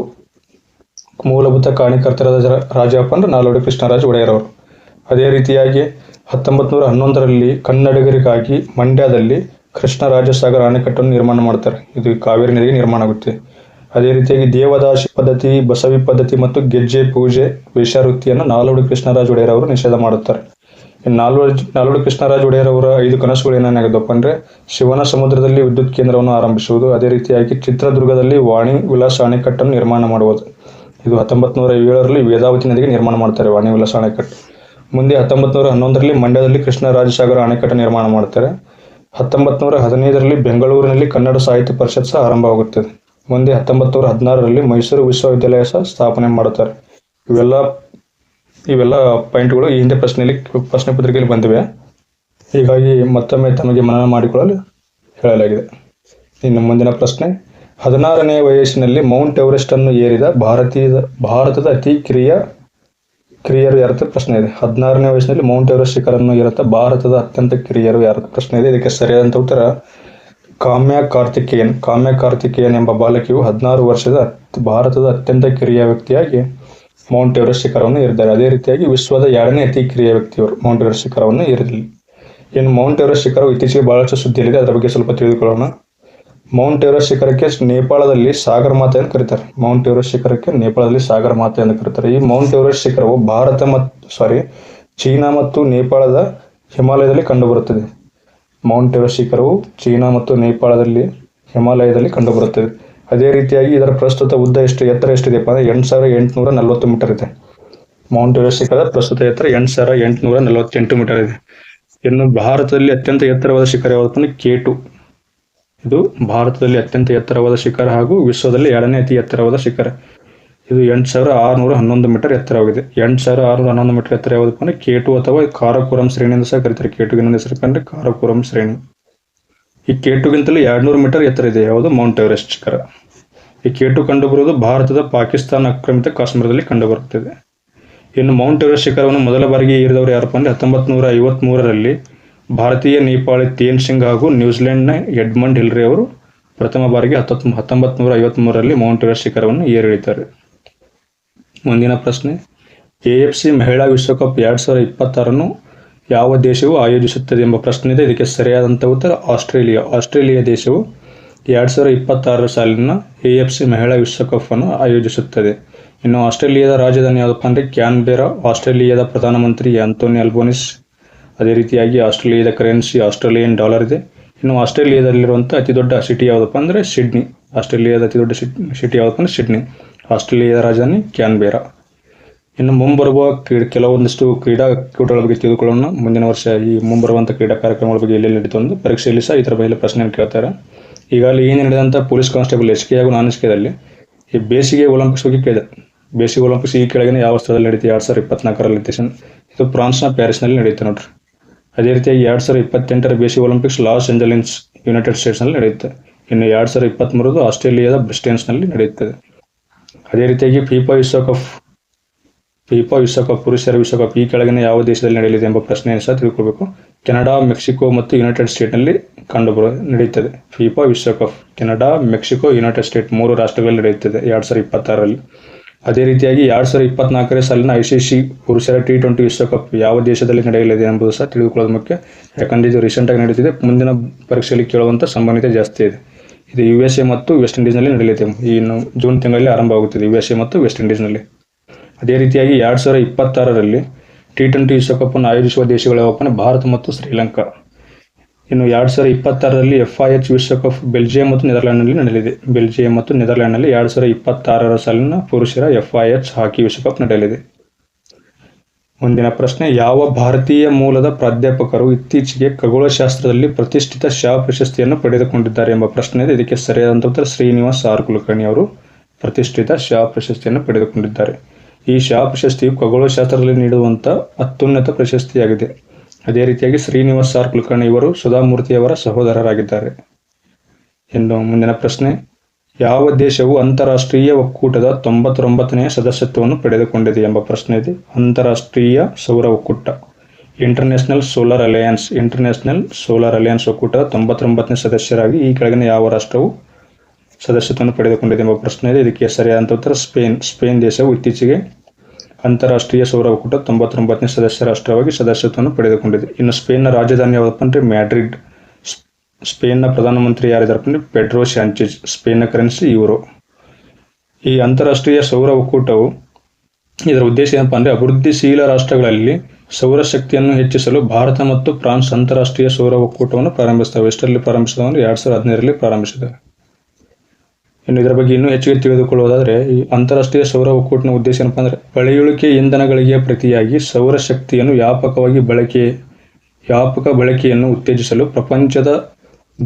ಮೂಲಭೂತ ಕಾರಣಕರ್ತರಾದ ರಾಜಪ್ಪ ಅಂದ್ರೆ ನಾಲ್ವಡಿ ಕೃಷ್ಣರಾಜ ಒಡೆಯರ್ ಅವರು. ಅದೇ ರೀತಿಯಾಗಿ ಹತ್ತೊಂಬತ್ತು ನೂರ ಹನ್ನೊಂದರಲ್ಲಿ ಕನ್ನಡಿಗರಿಗಾಗಿ ಮಂಡ್ಯದಲ್ಲಿ ಕೃಷ್ಣರಾಜಸಾಗರ ಅಣೆಕಟ್ಟನ್ನು ನಿರ್ಮಾಣ ಮಾಡ್ತಾರೆ. ಇದು ಕಾವೇರಿ ನದಿಗೆ ನಿರ್ಮಾಣ ಆಗುತ್ತೆ. ಅದೇ ರೀತಿಯಾಗಿ ದೇವದಾಸಿ ಪದ್ಧತಿ, ಬಸವಿ ಪದ್ಧತಿ ಮತ್ತು ಗೆಜ್ಜೆ ಪೂಜೆ, ವೇಷವೃತ್ತಿಯನ್ನು ನಾಲ್ವಡಿ ಕೃಷ್ಣರಾಜ ಒಡೆಯರ್ ಅವರು ನಿಷೇಧ ಮಾಡುತ್ತಾರೆ. ನಾಲ್ವಡು, ನಾಲ್ವಡಿ ಕೃಷ್ಣರಾಜ ಒಡೆಯರ್ ಅವರ ಐದು ಕನಸುಗಳು ಏನೇನಾಗಿದ್ದಪ್ಪ ಅಂದರೆ, ಶಿವನ ಸಮುದ್ರದಲ್ಲಿ ವಿದ್ಯುತ್ ಕೇಂದ್ರವನ್ನು ಆರಂಭಿಸುವುದು, ಅದೇ ರೀತಿಯಾಗಿ ಚಿತ್ರದುರ್ಗದಲ್ಲಿ ವಾಣಿ ವಿಲಾಸ ಅಣೆಕಟ್ಟನ್ನು ನಿರ್ಮಾಣ ಮಾಡುವುದು. ಇದು ಹತ್ತೊಂಬತ್ತು ನೂರ ಏಳರಲ್ಲಿ ವೇದಾವತಿ ನದಿಗೆ ನಿರ್ಮಾಣ ಮಾಡ್ತಾರೆ ವಾಣಿ ವಿಲಾಸ ಅಣೆಕಟ್ಟು. ಮುಂದೆ ಹತ್ತೊಂಬತ್ತು ನೂರ ಹನ್ನೊಂದರಲ್ಲಿ ಮಂಡ್ಯದಲ್ಲಿ ಕೃಷ್ಣರಾಜಸಾಗರ ಅಣೆಕಟ್ಟು ನಿರ್ಮಾಣ ಮಾಡ್ತಾರೆ. ಹತ್ತೊಂಬತ್ತು ನೂರ ಹದಿನೈದರಲ್ಲಿ ಬೆಂಗಳೂರಿನಲ್ಲಿ ಕನ್ನಡ ಸಾಹಿತ್ಯ ಪರಿಷತ್ ಸಹ ಆರಂಭವಾಗುತ್ತದೆ. ಮುಂದೆ ಹತ್ತೊಂಬತ್ತು ನೂರ ಹದಿನಾರರಲ್ಲಿ ಮೈಸೂರು ವಿಶ್ವವಿದ್ಯಾಲಯ ಸಹ ಸ್ಥಾಪನೆ ಮಾಡುತ್ತಾರೆ. ಇವೆಲ್ಲ ಇವೆಲ್ಲ ಪಾಯಿಂಟ್ಗಳು ಈ ಹಿಂದೆ ಪ್ರಶ್ನೆಯಲ್ಲಿ, ಪ್ರಶ್ನೆ ಪತ್ರಿಕೆಯಲ್ಲಿ ಬಂದಿವೆ. ಹೀಗಾಗಿ ಮತ್ತೊಮ್ಮೆ ತಮಗೆ ಮನನ ಮಾಡಿಕೊಳ್ಳಲು ಹೇಳಲಾಗಿದೆ. ಇನ್ನು ಮುಂದಿನ ಪ್ರಶ್ನೆ, ಹದಿನಾರನೇ ವಯಸ್ಸಿನಲ್ಲಿ ಮೌಂಟ್ ಎವರೆಸ್ಟ್ ಅನ್ನು ಏರಿದ ಭಾರತೀಯ ಭಾರತದ ಅತಿ ಕಿರಿಯ, ಕಿರಿಯರು ಯಾರತ್ತ ಪ್ರಶ್ನೆ ಇದೆ. ಹದಿನಾರನೇ ವಯಸ್ಸಿನಲ್ಲಿ ಮೌಂಟ್ ಎವರೆಸ್ಟ್ ಶಿಖರನ್ನು ಏರುತ್ತಾ ಭಾರತದ ಅತ್ಯಂತ ಕಿರಿಯರು ಯಾರ ಪ್ರಶ್ನೆ ಇದೆ. ಇದಕ್ಕೆ ಸರಿಯಾದಂಥ ಉತ್ತರ ಕಾಮ್ಯ ಕಾರ್ತಿಕೇಯನ್. ಕಾಮ್ಯ ಕಾರ್ತಿಕೇಯನ್ ಎಂಬ ಬಾಲಕಿಯು ಹದಿನಾರು ವರ್ಷದ ಭಾರತದ ಅತ್ಯಂತ ಕಿರಿಯ ವ್ಯಕ್ತಿಯಾಗಿ ಮೌಂಟ್ ಎವರೆಸ್ಟ್ ಶಿಖರವನ್ನು ಏರಿದ್ದಾರೆ. ಅದೇ ರೀತಿಯಾಗಿ ವಿಶ್ವದ ಎರಡನೇ ಅತಿ ಕಿರಿಯ ವ್ಯಕ್ತಿಯವರು ಮೌಂಟ್ ಎವರೆಸ್ಟ್ ಶಿಖರವನ್ನು ಏರಿರಲಿ. ಇನ್ನು ಮೌಂಟ್ ಎವರೆಸ್ಟ್ ಶಿಖರವು ಇತ್ತೀಚೆಗೆ ಬಹಳಷ್ಟು ಸುದ್ದಿಯಲ್ಲಿದೆ. ಅದರ ಬಗ್ಗೆ ಸ್ವಲ್ಪ ತಿಳಿದುಕೊಳ್ಳೋಣ. ಮೌಂಟ್ ಎವರೆಸ್ಟ್ ಶಿಖರಕ್ಕೆ ನೇಪಾಳದಲ್ಲಿ ಸಾಗರ ಮಾತೆ ಎಂದು ಕರೀತಾರೆ. ಮೌಂಟ್ ಎವರೆಸ್ಟ್ ಶಿಖರಕ್ಕೆ ನೇಪಾಳದಲ್ಲಿ ಸಾಗರ ಮಾತೆ ಎಂದು ಕರೀತಾರೆ. ಈ ಮೌಂಟ್ ಎವರೆಸ್ಟ್ ಶಿಖರವು ಭಾರತ ಮತ್ತು ಸಾರಿ ಚೀನಾ ಮತ್ತು ನೇಪಾಳದ ಹಿಮಾಲಯದಲ್ಲಿ ಕಂಡುಬರುತ್ತದೆ. ಮೌಂಟ್ ಎವರೆಸ್ಟ್ ಶಿಖರವು ಚೀನಾ ಮತ್ತು ನೇಪಾಳದಲ್ಲಿ, ಹಿಮಾಲಯದಲ್ಲಿ ಕಂಡುಬರುತ್ತದೆ. ಅದೇ ರೀತಿಯಾಗಿ ಇದರ ಪ್ರಸ್ತುತ ಉದ್ದ ಎಷ್ಟು, ಎತ್ತರ ಎಷ್ಟಿದೆಯಪ್ಪ ಅಂದರೆ ಎಂಟು ಸಾವಿರ ಎಂಟುನೂರ ನಲವತ್ತು ಮೀಟರ್ ಇದೆ. ಮೌಂಟ್ ಎವರೆಸ್ಟ್ ಶಿಖರದ ಪ್ರಸ್ತುತ ಎತ್ತರ ಎಂಟು ಸಾವಿರ ಎಂಟುನೂರ ನಲವತ್ತೆಂಟು ಮೀಟರ್ ಇದೆ. ಇನ್ನು ಭಾರತದಲ್ಲಿ ಅತ್ಯಂತ ಎತ್ತರವಾದ ಶಿಖರ ಯಾವುದಪ್ಪ ಅಂದರೆ ಕೇಟು ಇದು ಭಾರತದಲ್ಲಿ ಅತ್ಯಂತ ಎತ್ತರವಾದ ಶಿಖರ ಹಾಗೂ ವಿಶ್ವದಲ್ಲಿ ಎರಡನೇ ಅತಿ ಎತ್ತರವಾದ ಶಿಖರ. ಇದು ಎಂಟು ಸಾವಿರ ಆರುನೂರ ಹನ್ನೊಂದು ಮೀಟರ್ ಎತ್ತರವಾಗಿದೆ ಎಂಟು ಸಾವಿರ ಆರುನೂರ ಹನ್ನೊಂದು ಮೀಟರ್ ಎತ್ತರ ಯಾವುದಪ್ಪ ಅಂದರೆ ಕೇಟು ಅಥವಾ ಕಾರಪುರಂ ಶ್ರೇಣಿ ಅಂತ ಸಹ ಕರೀತಾರೆ. ಕೇಟುಗೆ ಇನ್ನೊಂದು ಹೆಸರು ಕಂಡ್ರೆ ಕಾರಪುರಂ ಶ್ರೇಣಿ. ಈ ಕೇಟುಗಿಂತಲೂ ಎರಡುನೂರು ಮೀಟರ್ ಎತ್ತರ ಇದೆ ಯಾವುದು? ಮೌಂಟ್ ಎವರೆಸ್ಟ್ ಶಿಖರ ಈ ಕೇಟು ಕಂಡುಬರುವುದು ಭಾರತದ ಪಾಕಿಸ್ತಾನ ಆಕ್ರಮಿತ ಕಾಶ್ಮೀರದಲ್ಲಿ ಕಂಡುಬರುತ್ತದೆ. ಇನ್ನು ಮೌಂಟ್ ಎವರೆಸ್ಟ್ ಶಿಖರವನ್ನು ಮೊದಲ ಬಾರಿಗೆ ಏರಿದವರು ಯಾರಪ್ಪ ಅಂದರೆ ಹತ್ತೊಂಬತ್ತು ನೂರ ಐವತ್ತ್ಮೂರರಲ್ಲಿ ಭಾರತೀಯ, ನೇಪಾಳಿ, ತೇನ್ ಸಿಂಗ್ ಹಾಗೂ ನ್ಯೂಜಿಲೆಂಡ್ನ ಎಡ್ಮಂಡ್ ಹಿಲ್ರಿ ಅವರು ಪ್ರಥಮ ಬಾರಿಗೆ ಹತ್ತೊಂಬತ್ತು ಹತ್ತೊಂಬತ್ತು ನೂರ ಐವತ್ತ್ಮೂರರಲ್ಲಿ ಮೌಂಟ್ ಎವರೆಸ್ಟ್ ಶಿಖರವನ್ನು ಏರಿಳಿತಾರೆ. ಮುಂದಿನ ಪ್ರಶ್ನೆ. ಎ ಎಫ್ ಸಿ ಮಹಿಳಾ ವಿಶ್ವಕಪ್ ಎರಡು ಸಾವಿರದ ಇಪ್ಪತ್ತಾರನ್ನು ಯಾವ ದೇಶವು ಆಯೋಜಿಸುತ್ತದೆ ಎಂಬ ಪ್ರಶ್ನೆ ಇದೆ. ಇದಕ್ಕೆ ಸರಿಯಾದಂಥ ಉತ್ತರ ಆಸ್ಟ್ರೇಲಿಯಾ. ಆಸ್ಟ್ರೇಲಿಯಾ ದೇಶವು ಎರಡು ಸಾವಿರದ ಇಪ್ಪತ್ತಾರರ ಸಾಲಿನ ಎ ಎಫ್ ಸಿ ಮಹಿಳಾ ವಿಶ್ವಕಪ್ ಅನ್ನು ಆಯೋಜಿಸುತ್ತದೆ. ಇನ್ನು ಆಸ್ಟ್ರೇಲಿಯಾದ ರಾಜಧಾನಿ ಯಾವುದಪ್ಪ ಅಂದರೆ ಕ್ಯಾನ್ಬೆರಾ. ಆಸ್ಟ್ರೇಲಿಯಾದ ಪ್ರಧಾನಮಂತ್ರಿ ಆಂಟೋನಿ ಅಲ್ಬೋನಿಸ್ ಅದೇ ರೀತಿಯಾಗಿ ಆಸ್ಟ್ರೇಲಿಯಾದ ಕರೆನ್ಸಿ ಆಸ್ಟ್ರೇಲಿಯನ್ ಡಾಲರ್ ಇದೆ. ಇನ್ನು ಆಸ್ಟ್ರೇಲಿಯಾದಲ್ಲಿರುವಂಥ ಅತಿ ದೊಡ್ಡ ಸಿಟಿ ಯಾವುದಪ್ಪ ಅಂದರೆ ಸಿಡ್ನಿ. ಆಸ್ಟ್ರೇಲಿಯಾದ ಅತಿ ದೊಡ್ಡ ಸಿಟಿ ಯಾವುದಪ್ಪ ಅಂದರೆ ಸಿಡ್ನಿ. ಆಸ್ಟ್ರೇಲಿಯಾದ ರಾಜಧಾನಿ ಕ್ಯಾನ್ಬೇರಾ. ಇನ್ನು ಮುಂಬರುವ ಕ್ರೀಡೆ, ಕೆಲವೊಂದಿಷ್ಟು ಕ್ರೀಡಾಕೂಟಗಳ ಬಗ್ಗೆ ತಿಳಿದುಕೊಳ್ಳೋಣ. ಮುಂದಿನ ವರ್ಷ ಈ ಮುಂಬರುವಂಥ ಕ್ರೀಡಾ ಕಾರ್ಯಕ್ರಮಗಳ ಬಗ್ಗೆ ಎಲ್ಲೆಲ್ಲಿ ನಡೀತು ಒಂದು ಪರೀಕ್ಷೆಯಲ್ಲಿ ಸಹ ಇದರ ಮೇಲೆ ಪ್ರಶ್ನೆಯನ್ನು ಕೇಳ್ತಾರೆ. ಈಗಾಗಲೇ ಏನು ನಡೆದಂಥ ಪೊಲೀಸ್ ಕಾನ್ಸ್ಟೇಬಲ್ ಎಚ್ ಕೆ ಹಾಗೂ ನಾನ್ ಎಚ್ ಈ ಬೇಸಿಗೆ ಒಲಿಂಪಿಕ್ಸ್ ಬಗ್ಗೆ ಕೇಳಿದೆ. ಬೇಸಿಗೆ ಒಲಿಂಪಿಕ್ಸ್ ಈ ಕೆಳಗಿನ ಯಾವ ಸ್ಥಳದಲ್ಲಿ ನಡೀತಿ? ಎರಡು ಸಾವಿರದ ಇಪ್ಪತ್ನಾಲ್ಕರಲ್ಲಿ ದೇಶ ಇದು ಫ್ರಾನ್ಸ್ನ ಪ್ಯಾರಿಸ್ನಲ್ಲಿ ನಡೆಯುತ್ತೆ ನೋಡ್ರಿ. ಅದೇ ರೀತಿಯಾಗಿ ಎರಡು ಸಾವಿರದ ಇಪ್ಪತ್ತೆಂಟರ ಬೇಸಿಗೆ ಒಲಿಂಪಿಕ್ಸ್ ಲಾಸ್ ಏಂಜಲಿನ್ಸ್ ಯುನೈಟೆಡ್ ಸ್ಟೇಟ್ಸ್ನಲ್ಲಿ ನಡೆಯುತ್ತೆ. ಇನ್ನು ಎರಡು ಸಾವಿರದ ಇಪ್ಪತ್ತ್ಮೂರದು ಆಸ್ಟ್ರೇಲಿಯಾದ ಬ್ರಿಸ್ಟೇನ್ಸ್ನಲ್ಲಿ ನಡೆಯುತ್ತದೆ. ಅದೇ ರೀತಿಯಾಗಿ ಫಿಫಾ ವಿಶ್ವಕಪ್ ಫಿಫಾ ವಿಶ್ವಕಪ್ ಪುರುಷರ ವಿಶ್ವಕಪ್ ಈ ಕೆಳಗಿನ ಯಾವ ದೇಶದಲ್ಲಿ ನಡೆಯಲಿದೆ ಎಂಬ ಪ್ರಶ್ನೆಯನ್ನು ಸಹ ತಿಳ್ಕೊಬೇಕು ಕೆನಡಾ, ಮೆಕ್ಸಿಕೋ ಮತ್ತು ಯುನೈಟೆಡ್ ಸ್ಟೇಟ್ನಲ್ಲಿ ಕಂಡುಬರು, ನಡೆಯುತ್ತದೆ. ಫಿಫಾ ವಿಶ್ವಕಪ್ ಕೆನಡಾ, ಮೆಕ್ಸಿಕೋ, ಯುನೈಟೆಡ್ ಸ್ಟೇಟ್ ಮೂರು ರಾಷ್ಟ್ರಗಳಲ್ಲಿ ನಡೆಯುತ್ತದೆ, ಎರಡು ಸಾವಿರದ ಇಪ್ಪತ್ತಾರರಲ್ಲಿ. ಅದೇ ರೀತಿಯಾಗಿ ಎರಡು ಸಾವಿರದ ಇಪ್ಪತ್ನಾಲ್ಕನೇ ಸಾಲಿನ ಐ ಸಿ ಸಿ ಪುರುಷರ ಟಿ ಟ್ವೆಂಟಿ ವಿಶ್ವಕಪ್ ಯಾವ ದೇಶದಲ್ಲಿ ನಡೆಯಲಿದೆ ಎಂಬುದು ಸಹ ತಿಳಿದುಕೊಳ್ಳೋದು ಮುಖ್ಯ. ಯಾಕಂದರೆ ಇದು ರೀಸೆಂಟಾಗಿ ನಡೆಯುತ್ತಿದೆ. ಮುಂದಿನ ಪರೀಕ್ಷೆಯಲ್ಲಿ ಕೇಳುವಂಥ ಸಂಬಂಧಿತ ಜಾಸ್ತಿ ಇದೆ. ಇದು ಯು ಎಸ್ ಎ ಮತ್ತು ವೆಸ್ಟ್ ಇಂಡೀಸ್ನಲ್ಲಿ ನಡೆಯಲಿದೆ ಇನ್ನು ಜೂನ್ ತಿಂಗಳಲ್ಲಿ ಆರಂಭ ಆಗುತ್ತದೆ ಯು ಎಸ್ ಎ ಮತ್ತು ವೆಸ್ಟ್ ಇಂಡೀಸ್ನಲ್ಲಿ ಅದೇ ರೀತಿಯಾಗಿ ಎರಡು ಸಾವಿರದ ಇಪ್ಪತ್ತಾರರಲ್ಲಿ ಟಿ ಟ್ವೆಂಟಿ ವಿಶ್ವಕಪ್ಪನ್ನು ಆಯೋಜಿಸುವ ದೇಶಗಳ ಒಪ್ಪನೆ ಭಾರತ ಮತ್ತು ಶ್ರೀಲಂಕಾ. ಇನ್ನು ಎರಡು ಸಾವಿರದ ಇಪ್ಪತ್ತಾರರಲ್ಲಿ ಎಫ್ ಐ ಎಚ್ ವಿಶ್ವಕಪ್ ಬೆಲ್ಜಿಯಂ ಮತ್ತು ನೆದರ್ಲ್ಯಾಂಡ್ನಲ್ಲಿ ನಡೆಯಲಿದೆ ಬೆಲ್ಜಿಯಂ ಮತ್ತು ನೆದರ್ಲ್ಯಾಂಡ್ನಲ್ಲಿ ಎರಡು ಸಾವಿರದ ಇಪ್ಪತ್ತಾರರ ಸಾಲಿನ ಪುರುಷರ ಎಫ್ ಐ ಎಚ್ ಹಾಕಿ ವಿಶ್ವಕಪ್ ನಡೆಯಲಿದೆ. ಮುಂದಿನ ಪ್ರಶ್ನೆ, ಯಾವ ಭಾರತೀಯ ಮೂಲದ ಪ್ರಾಧ್ಯಾಪಕರು ಇತ್ತೀಚೆಗೆ ಖಗೋಳಶಾಸ್ತ್ರದಲ್ಲಿ ಪ್ರತಿಷ್ಠಿತ ಶಾ ಪ್ರಶಸ್ತಿಯನ್ನು ಪಡೆದುಕೊಂಡಿದ್ದಾರೆ ಎಂಬ ಪ್ರಶ್ನೆ ಇದೆ. ಇದಕ್ಕೆ ಸರಿಯಾದಂಥ ಉತ್ತರ ಶ್ರೀನಿವಾಸ್ ಆರ್ ಕುಲಕರ್ಣಿ ಅವರು ಪ್ರತಿಷ್ಠಿತ ಶಾ ಪ್ರಶಸ್ತಿಯನ್ನು ಪಡೆದುಕೊಂಡಿದ್ದಾರೆ. ಈ ಶಾ ಪ್ರಶಸ್ತಿಯು ಖಗೋಳಶಾಸ್ತ್ರದಲ್ಲಿ ನೀಡುವಂಥ ಅತ್ಯುನ್ನತ ಪ್ರಶಸ್ತಿಯಾಗಿದೆ. ಅದೇ ರೀತಿಯಾಗಿ ಶ್ರೀನಿವಾಸ್ ಆರ್ ಕುಲಕರ್ಣಿ ಇವರು ಸುಧಾಮೂರ್ತಿಯವರ ಸಹೋದರರಾಗಿದ್ದಾರೆ. ಇನ್ನು ಮುಂದಿನ ಪ್ರಶ್ನೆ ಯಾವ ದೇಶವು ಅಂತಾರಾಷ್ಟ್ರೀಯ ಒಕ್ಕೂಟದ ತೊಂಬತ್ತೊಂಬತ್ತನೆಯ ಸದಸ್ಯತ್ವವನ್ನು ಪಡೆದುಕೊಂಡಿದೆ ಎಂಬ ಪ್ರಶ್ನೆ ಇದೆ. ಅಂತಾರಾಷ್ಟ್ರೀಯ ಸೌರ ಒಕ್ಕೂಟ. International solar alliance international solar alliance ಒಕ್ಕೂಟ ತೊಂಬತ್ತೊಂಬತ್ತನೇ ಸದಸ್ಯರಾಗಿ ಈ ಕೆಳಗಿನ ಯಾವ ರಾಷ್ಟ್ರವು ಸದಸ್ಯತ್ವವನ್ನು ಪಡೆದುಕೊಂಡಿದೆ ಎಂಬ ಪ್ರಶ್ನೆ ಇದೆ. ಇದಕ್ಕೆ ಸರಿಯಾದಂಥ ಉತ್ತರ ಸ್ಪೇನ್. ಸ್ಪೇನ್ ದೇಶವು ಇತ್ತೀಚೆಗೆ ಅಂತಾರಾಷ್ಟ್ರೀಯ ಸೌರ ಒಕ್ಕೂಟ ತೊಂಬತ್ತೊಂಬತ್ತನೇ ಸದಸ್ಯ ರಾಷ್ಟ್ರವಾಗಿ ಸದಸ್ಯತ್ವವನ್ನು ಪಡೆದುಕೊಂಡಿದೆ. ಇನ್ನು ಸ್ಪೇನ್ನ ರಾಜಧಾನಿ ಯಾವುದಪ್ಪ ಅಂದರೆ ಮ್ಯಾಡ್ರಿಡ್. ಸ್ಪೇನ್ನ ಪ್ರಧಾನಮಂತ್ರಿ ಯಾರಿದ್ದಾರೆ ಅಂದರೆ ಪೆಡ್ರೋ ಸ್ಪೇನ್ ಸ್ಪೇನ್ನ ಕರೆನ್ಸಿ, ಯೂರೋ. ಈ ಅಂತಾರಾಷ್ಟ್ರೀಯ ಸೌರ ಒಕ್ಕೂಟವು ಇದರ ಉದ್ದೇಶ ಏನಪ್ಪ ಅಂದರೆ ಅಭಿವೃದ್ಧಿಶೀಲ ರಾಷ್ಟ್ರಗಳಲ್ಲಿ ಸೌರಶಕ್ತಿಯನ್ನು ಹೆಚ್ಚಿಸಲು ಭಾರತ ಮತ್ತು ಫ್ರಾನ್ಸ್ ಅಂತಾರಾಷ್ಟ್ರೀಯ ಸೌರ ಒಕ್ಕೂಟವನ್ನು ಪ್ರಾರಂಭಿಸ್ತವೆ ಎಷ್ಟರಲ್ಲಿ ಪ್ರಾರಂಭಿಸಿದ ಎರಡು ಸಾವಿರದ ಹದಿನೈದರಲ್ಲಿ ಪ್ರಾರಂಭಿಸಿದೆ. ಇನ್ನು ಇದರ ಬಗ್ಗೆ ಇನ್ನೂ ಹೆಚ್ಚಿಗೆ ತಿಳಿದುಕೊಳ್ಳುವುದಾದರೆ, ಈ ಅಂತಾರಾಷ್ಟ್ರೀಯ ಸೌರ ಒಕ್ಕೂಟನ ಉದ್ದೇಶ ಏನಪ್ಪ ಅಂದರೆ ಪಳೆಯುಳಿಕೆ ಇಂಧನಗಳಿಗೆ ಪ್ರತಿಯಾಗಿ ಸೌರಶಕ್ತಿಯನ್ನು ವ್ಯಾಪಕವಾಗಿ ಬಳಕೆ, ವ್ಯಾಪಕ ಬಳಕೆಯನ್ನು ಉತ್ತೇಜಿಸಲು ಪ್ರಪಂಚದ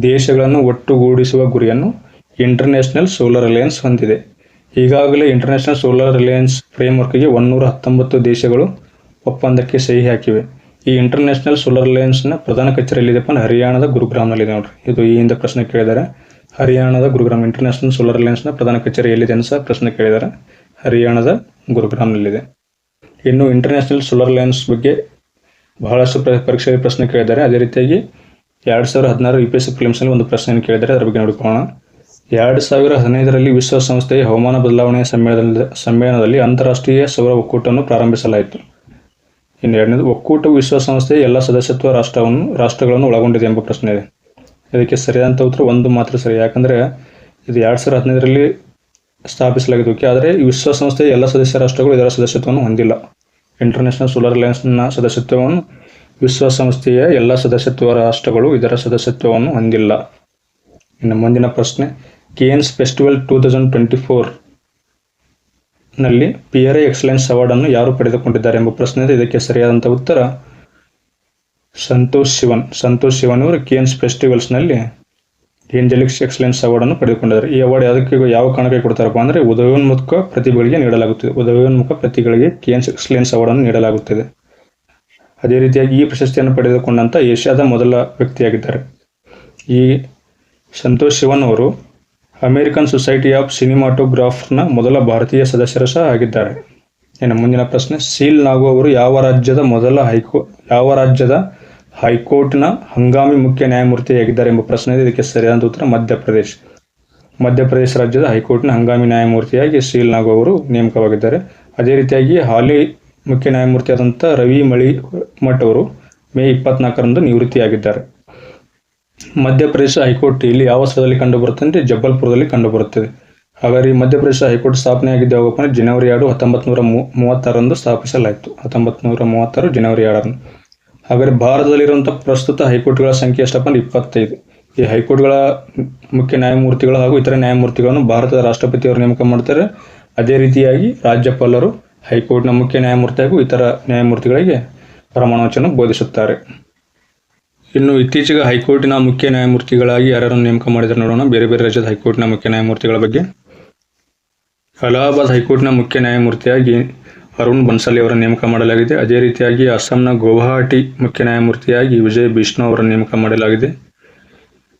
ದೇಶಗಳನ್ನು ಒಟ್ಟುಗೂಡಿಸುವ ಗುರಿಯನ್ನು ಇಂಟರ್ನ್ಯಾಷನಲ್ ಸೋಲಾರ್ ಅಲಯನ್ಸ್ ಹೊಂದಿದೆ. ಈಗಾಗಲೇ ಇಂಟರ್ನ್ಯಾಷನಲ್ ಸೋಲಾರ್ ಅಲಯನ್ಸ್ ಫ್ರೇಮ್ವರ್ಕ್ಗೆ ಒನ್ನೂರ ಹತ್ತೊಂಬತ್ತು ದೇಶಗಳು ಒಪ್ಪಂದಕ್ಕೆ ಸಹಿ ಹಾಕಿವೆ. ಈ ಇಂಟರ್ನ್ಯಾಷನಲ್ ಸೋಲಾರ್ ಅಲಯನ್ಸ್ನ ಪ್ರಧಾನ ಕಚೇರಿ ಅಂದ್ರೆ ಹರಿಯಾಣದ ಗುರುಗ್ರಾಮ್ನಲ್ಲಿದೆ ನೋಡ್ರಿ. ಇದು ಈ ಹಿಂದೆ ಪ್ರಶ್ನೆ ಕೇಳಿದ್ದಾರೆ ಹರಿಯಾಣದ ಗುರುಗ್ರಾಮ್ ಇಂಟರ್ನ್ಯಾಷನಲ್ ಸೋಲಾರ್ ಅಲಯನ್ಸ್ನ ಪ್ರಧಾನ ಕಚೇರಿ ಎಲ್ಲಿದೆ ಅಂತ ಸಹ ಪ್ರಶ್ನೆ ಕೇಳಿದ್ದಾರೆ ಹರಿಯಾಣದ ಗುರುಗ್ರಾಮ್ನಲ್ಲಿದೆ ಇನ್ನು ಇಂಟರ್ನ್ಯಾಷನಲ್ ಸೋಲಾರ್ ಅಲಯನ್ಸ್ ಬಗ್ಗೆ ಬಹಳಷ್ಟು ಪ್ರ- ಪರೀಕ್ಷೆಯಲ್ಲಿ ಪ್ರಶ್ನೆ ಕೇಳಿದ್ದಾರೆ. ಅದೇ ರೀತಿಯಾಗಿ ಎರಡು ಸಾವಿರ ಹದಿನಾರು ಯು ಪಿ ಎಸ್ ಒಂದು ಪ್ರಶ್ನೆಯನ್ನು ಕೇಳಿದರೆ ಅದರ ಬಗ್ಗೆ ನೋಡಿಕೊಳ್ಳೋಣ. ಎರಡು ಸಾವಿರ ಹದಿನೈದರಲ್ಲಿ ವಿಶ್ವಸಂಸ್ಥೆಯ ಹವಾಮಾನ ಬದಲಾವಣೆಯ ಸಮ್ಮೇಳನದ, ಸಮ್ಮೇಳನದಲ್ಲಿ ಅಂತಾರಾಷ್ಟ್ರೀಯ ಸೌರ ಒಕ್ಕೂಟವನ್ನು ಪ್ರಾರಂಭಿಸಲಾಯಿತು. ಇನ್ನು ಎರಡನೇದು, ಒಕ್ಕೂಟವು ವಿಶ್ವಸಂಸ್ಥೆಯ ಎಲ್ಲ ಸದಸ್ಯತ್ವ ರಾಷ್ಟ್ರವನ್ನು, ರಾಷ್ಟ್ರಗಳನ್ನು ಒಳಗೊಂಡಿದೆ ಎಂಬ ಪ್ರಶ್ನೆ ಇದೆ. ಇದಕ್ಕೆ ಸರಿಯಾದಂಥ ಉತ್ತರ ಒಂದು ಮಾತ್ರ ಸರಿ. ಯಾಕಂದರೆ ಇದು ಎರಡು ಸಾವಿರದ ಹದಿನೈದರಲ್ಲಿ ಸ್ಥಾಪಿಸಲಾಗಿದೆ ಓಕೆ ಆದರೆ ವಿಶ್ವಸಂಸ್ಥೆಯ ಎಲ್ಲ ಸದಸ್ಯ ರಾಷ್ಟ್ರಗಳು ಇದರ ಸದಸ್ಯತ್ವವನ್ನು ಹೊಂದಿಲ್ಲ. ಇಂಟರ್ನ್ಯಾಷನಲ್ ಸೋಲಾರ್ ಅಲಯನ್ಸ್ನ ಸದಸ್ಯತ್ವವನ್ನು ವಿಶ್ವಸಂಸ್ಥೆಯ ಎಲ್ಲ ಸದಸ್ಯತ್ವ ರಾಷ್ಟ್ರಗಳು ಇದರ ಸದಸ್ಯತ್ವವನ್ನು ಹೊಂದಿಲ್ಲ. ಇನ್ನು ಮುಂದಿನ ಪ್ರಶ್ನೆ Cannes festival two thousand twenty ಫೋರ್ನಲ್ಲಿ I excellence award ಅನ್ನು ಯಾರು ಪಡೆದುಕೊಂಡಿದ್ದಾರೆ ಎಂಬ ಪ್ರಶ್ನೆ ಇದೆ ಇದಕ್ಕೆ ಸರಿಯಾದಂಥ ಉತ್ತರ, ಸಂತೋಷ್ ಶಿವನ್. ಸಂತೋಷ್ ಶಿವನ್ ಅವರು ಕೇನ್ಸ್ ಫೆಸ್ಟಿವಲ್ಸ್ನಲ್ಲಿ ಏಂಜಲಿಕ್ಸ್ ಎಕ್ಸಲೆನ್ಸ್ ಅವಾರ್ಡ್ ಅನ್ನು ಪಡೆದುಕೊಂಡಿದ್ದಾರೆ. ಈ ಅವಾರ್ಡ್ ಯಾವುದಕ್ಕೆ ಯಾವ ಕಾರಣಕ್ಕೆ ಕೊಡ್ತಾರಪ್ಪ ಅಂದರೆ ಉದಯೋನ್ಮುಖ ಪ್ರತಿಭೆಗಳಿಗೆ ನೀಡಲಾಗುತ್ತದೆ. ಉದಯೋನ್ಮುಖ ಪ್ರತಿಗಳಿಗೆ ಕೇನ್ಸ್ ಎಕ್ಸಲೆನ್ಸ್ ಅವಾರ್ಡ್ ಅನ್ನು ನೀಡಲಾಗುತ್ತದೆ. ಅದೇ ರೀತಿಯಾಗಿ ಈ ಪ್ರಶಸ್ತಿಯನ್ನು ಪಡೆದುಕೊಂಡಂಥ ಏಷ್ಯಾದ ಮೊದಲ ವ್ಯಕ್ತಿಯಾಗಿದ್ದಾರೆ. ಈ ಸಂತೋಷ್ ಶಿವನ್ ಅವರು ಅಮೇರಿಕನ್ ಸೊಸೈಟಿ ಆಫ್ ಸಿನಿಮಾಟೋಗ್ರಾಫರ್ನ ಮೊದಲ ಭಾರತೀಯ ಸದಸ್ಯರು ಸಹ ಆಗಿದ್ದಾರೆ. ಏನು ಮುಂದಿನ ಪ್ರಶ್ನೆ, ಸೀಲ್ ನಾಗು ಅವರು ಯಾವ ರಾಜ್ಯದ ಮೊದಲ ಹೈಕೋ, ಯಾವ ರಾಜ್ಯದ ಹೈಕೋರ್ಟ್ನ ಹಂಗಾಮಿ ಮುಖ್ಯ ನ್ಯಾಯಮೂರ್ತಿಯಾಗಿದ್ದಾರೆ ಎಂಬ ಪ್ರಶ್ನೆ ಇದೆ ಇದಕ್ಕೆ ಸರಿಯಾದ ಉತ್ತರ ಮಧ್ಯಪ್ರದೇಶ. ಮಧ್ಯಪ್ರದೇಶ ರಾಜ್ಯದ ಹೈಕೋರ್ಟ್ನ ಹಂಗಾಮಿ ನ್ಯಾಯಮೂರ್ತಿಯಾಗಿ ಸೀಲ್ ನಾಗು ಅವರು ನೇಮಕವಾಗಿದ್ದಾರೆ. ಅದೇ ರೀತಿಯಾಗಿ ಹಾಲಿ ಮುಖ್ಯ ನ್ಯಾಯಮೂರ್ತಿಯಾದಂಥ ರವಿ ಮಳಿ ಮಠ್ ಅವರು ಮೇ ಇಪ್ಪತ್ನಾಲ್ಕರಂದು ನಿವೃತ್ತಿಯಾಗಿದ್ದಾರೆ. ಮಧ್ಯಪ್ರದೇಶ ಹೈಕೋರ್ಟ್ ಇಲ್ಲಿ ಯಾವ ಸ್ಥಳದಲ್ಲಿ ಕಂಡುಬರುತ್ತದೆ ಜಬ್ಬಲ್ಪುರದಲ್ಲಿ ಕಂಡುಬರುತ್ತದೆ. ಈ ಮಧ್ಯಪ್ರದೇಶ ಹೈಕೋರ್ಟ್ ಸ್ಥಾಪನೆಯಾಗಿದ್ದು ಯಾವಾಗಪ್ಪ ಅಂದರೆ ಜನವರಿ ಎರಡು ಹತ್ತೊಂಬತ್ತು ನೂರ ಮೂವತ್ತಾರರಂದು ಸ್ಥಾಪಿಸಲಾಯಿತು. ಹತ್ತೊಂಬತ್ತು ನೂರ ಮೂವತ್ತಾರು ಜನವರಿ ಎರಡರಂದು. ಹಾಗಾದ್ರೆ ಭಾರತದಲ್ಲಿರುವಂಥ ಪ್ರಸ್ತುತ ಹೈಕೋರ್ಟ್ಗಳ ಸಂಖ್ಯೆ ಎಷ್ಟಪ್ಪ ಅಂದ್ರೆ ಇಪ್ಪತ್ತೈದು. ಈ ಹೈಕೋರ್ಟ್ಗಳ ಮುಖ್ಯ ನ್ಯಾಯಮೂರ್ತಿಗಳು ಹಾಗೂ ಇತರ ನ್ಯಾಯಮೂರ್ತಿಗಳನ್ನು ಭಾರತದ ರಾಷ್ಟ್ರಪತಿಯವರು ನೇಮಕ ಮಾಡ್ತಾರೆ. ಅದೇ ರೀತಿಯಾಗಿ ರಾಜ್ಯಪಾಲರು ಹೈಕೋರ್ಟ್ನ ಮುಖ್ಯ ನ್ಯಾಯಮೂರ್ತಿ ಹಾಗೂ ಇತರ ನ್ಯಾಯಮೂರ್ತಿಗಳಿಗೆ ಪ್ರಮಾಣವಚನ ಬೋಧಿಸುತ್ತಾರೆ. ಇನ್ನು ಇತ್ತೀಚೆಗೆ ಹೈಕೋರ್ಟಿನ ಮುಖ್ಯ ನ್ಯಾಯಮೂರ್ತಿಗಳಾಗಿ ಯಾರನ್ನು ನೇಮಕ ಮಾಡಿದ್ರೆ ನೋಡೋಣ. ಬೇರೆ ಬೇರೆ ರಾಜ್ಯದ ಹೈಕೋರ್ಟ್ನ ಮುಖ್ಯ ನ್ಯಾಯಮೂರ್ತಿಗಳ ಬಗ್ಗೆ. ಅಲಹಾಬಾದ್ ಹೈಕೋರ್ಟ್ನ ಮುಖ್ಯ ನ್ಯಾಯಮೂರ್ತಿಯಾಗಿ ಅರುಣ್ ಬನ್ಸಲಿ ಅವರನ್ನು ನೇಮಕ ಮಾಡಲಾಗಿದೆ. ಅದೇ ರೀತಿಯಾಗಿ ಅಸ್ಸಾಂನ ಗುವಾಹಟಿ ಮುಖ್ಯ ನ್ಯಾಯಮೂರ್ತಿಯಾಗಿ ವಿಜಯ್ ಬಿಷ್ಣು ಅವರನ್ನು ನೇಮಕ ಮಾಡಲಾಗಿದೆ.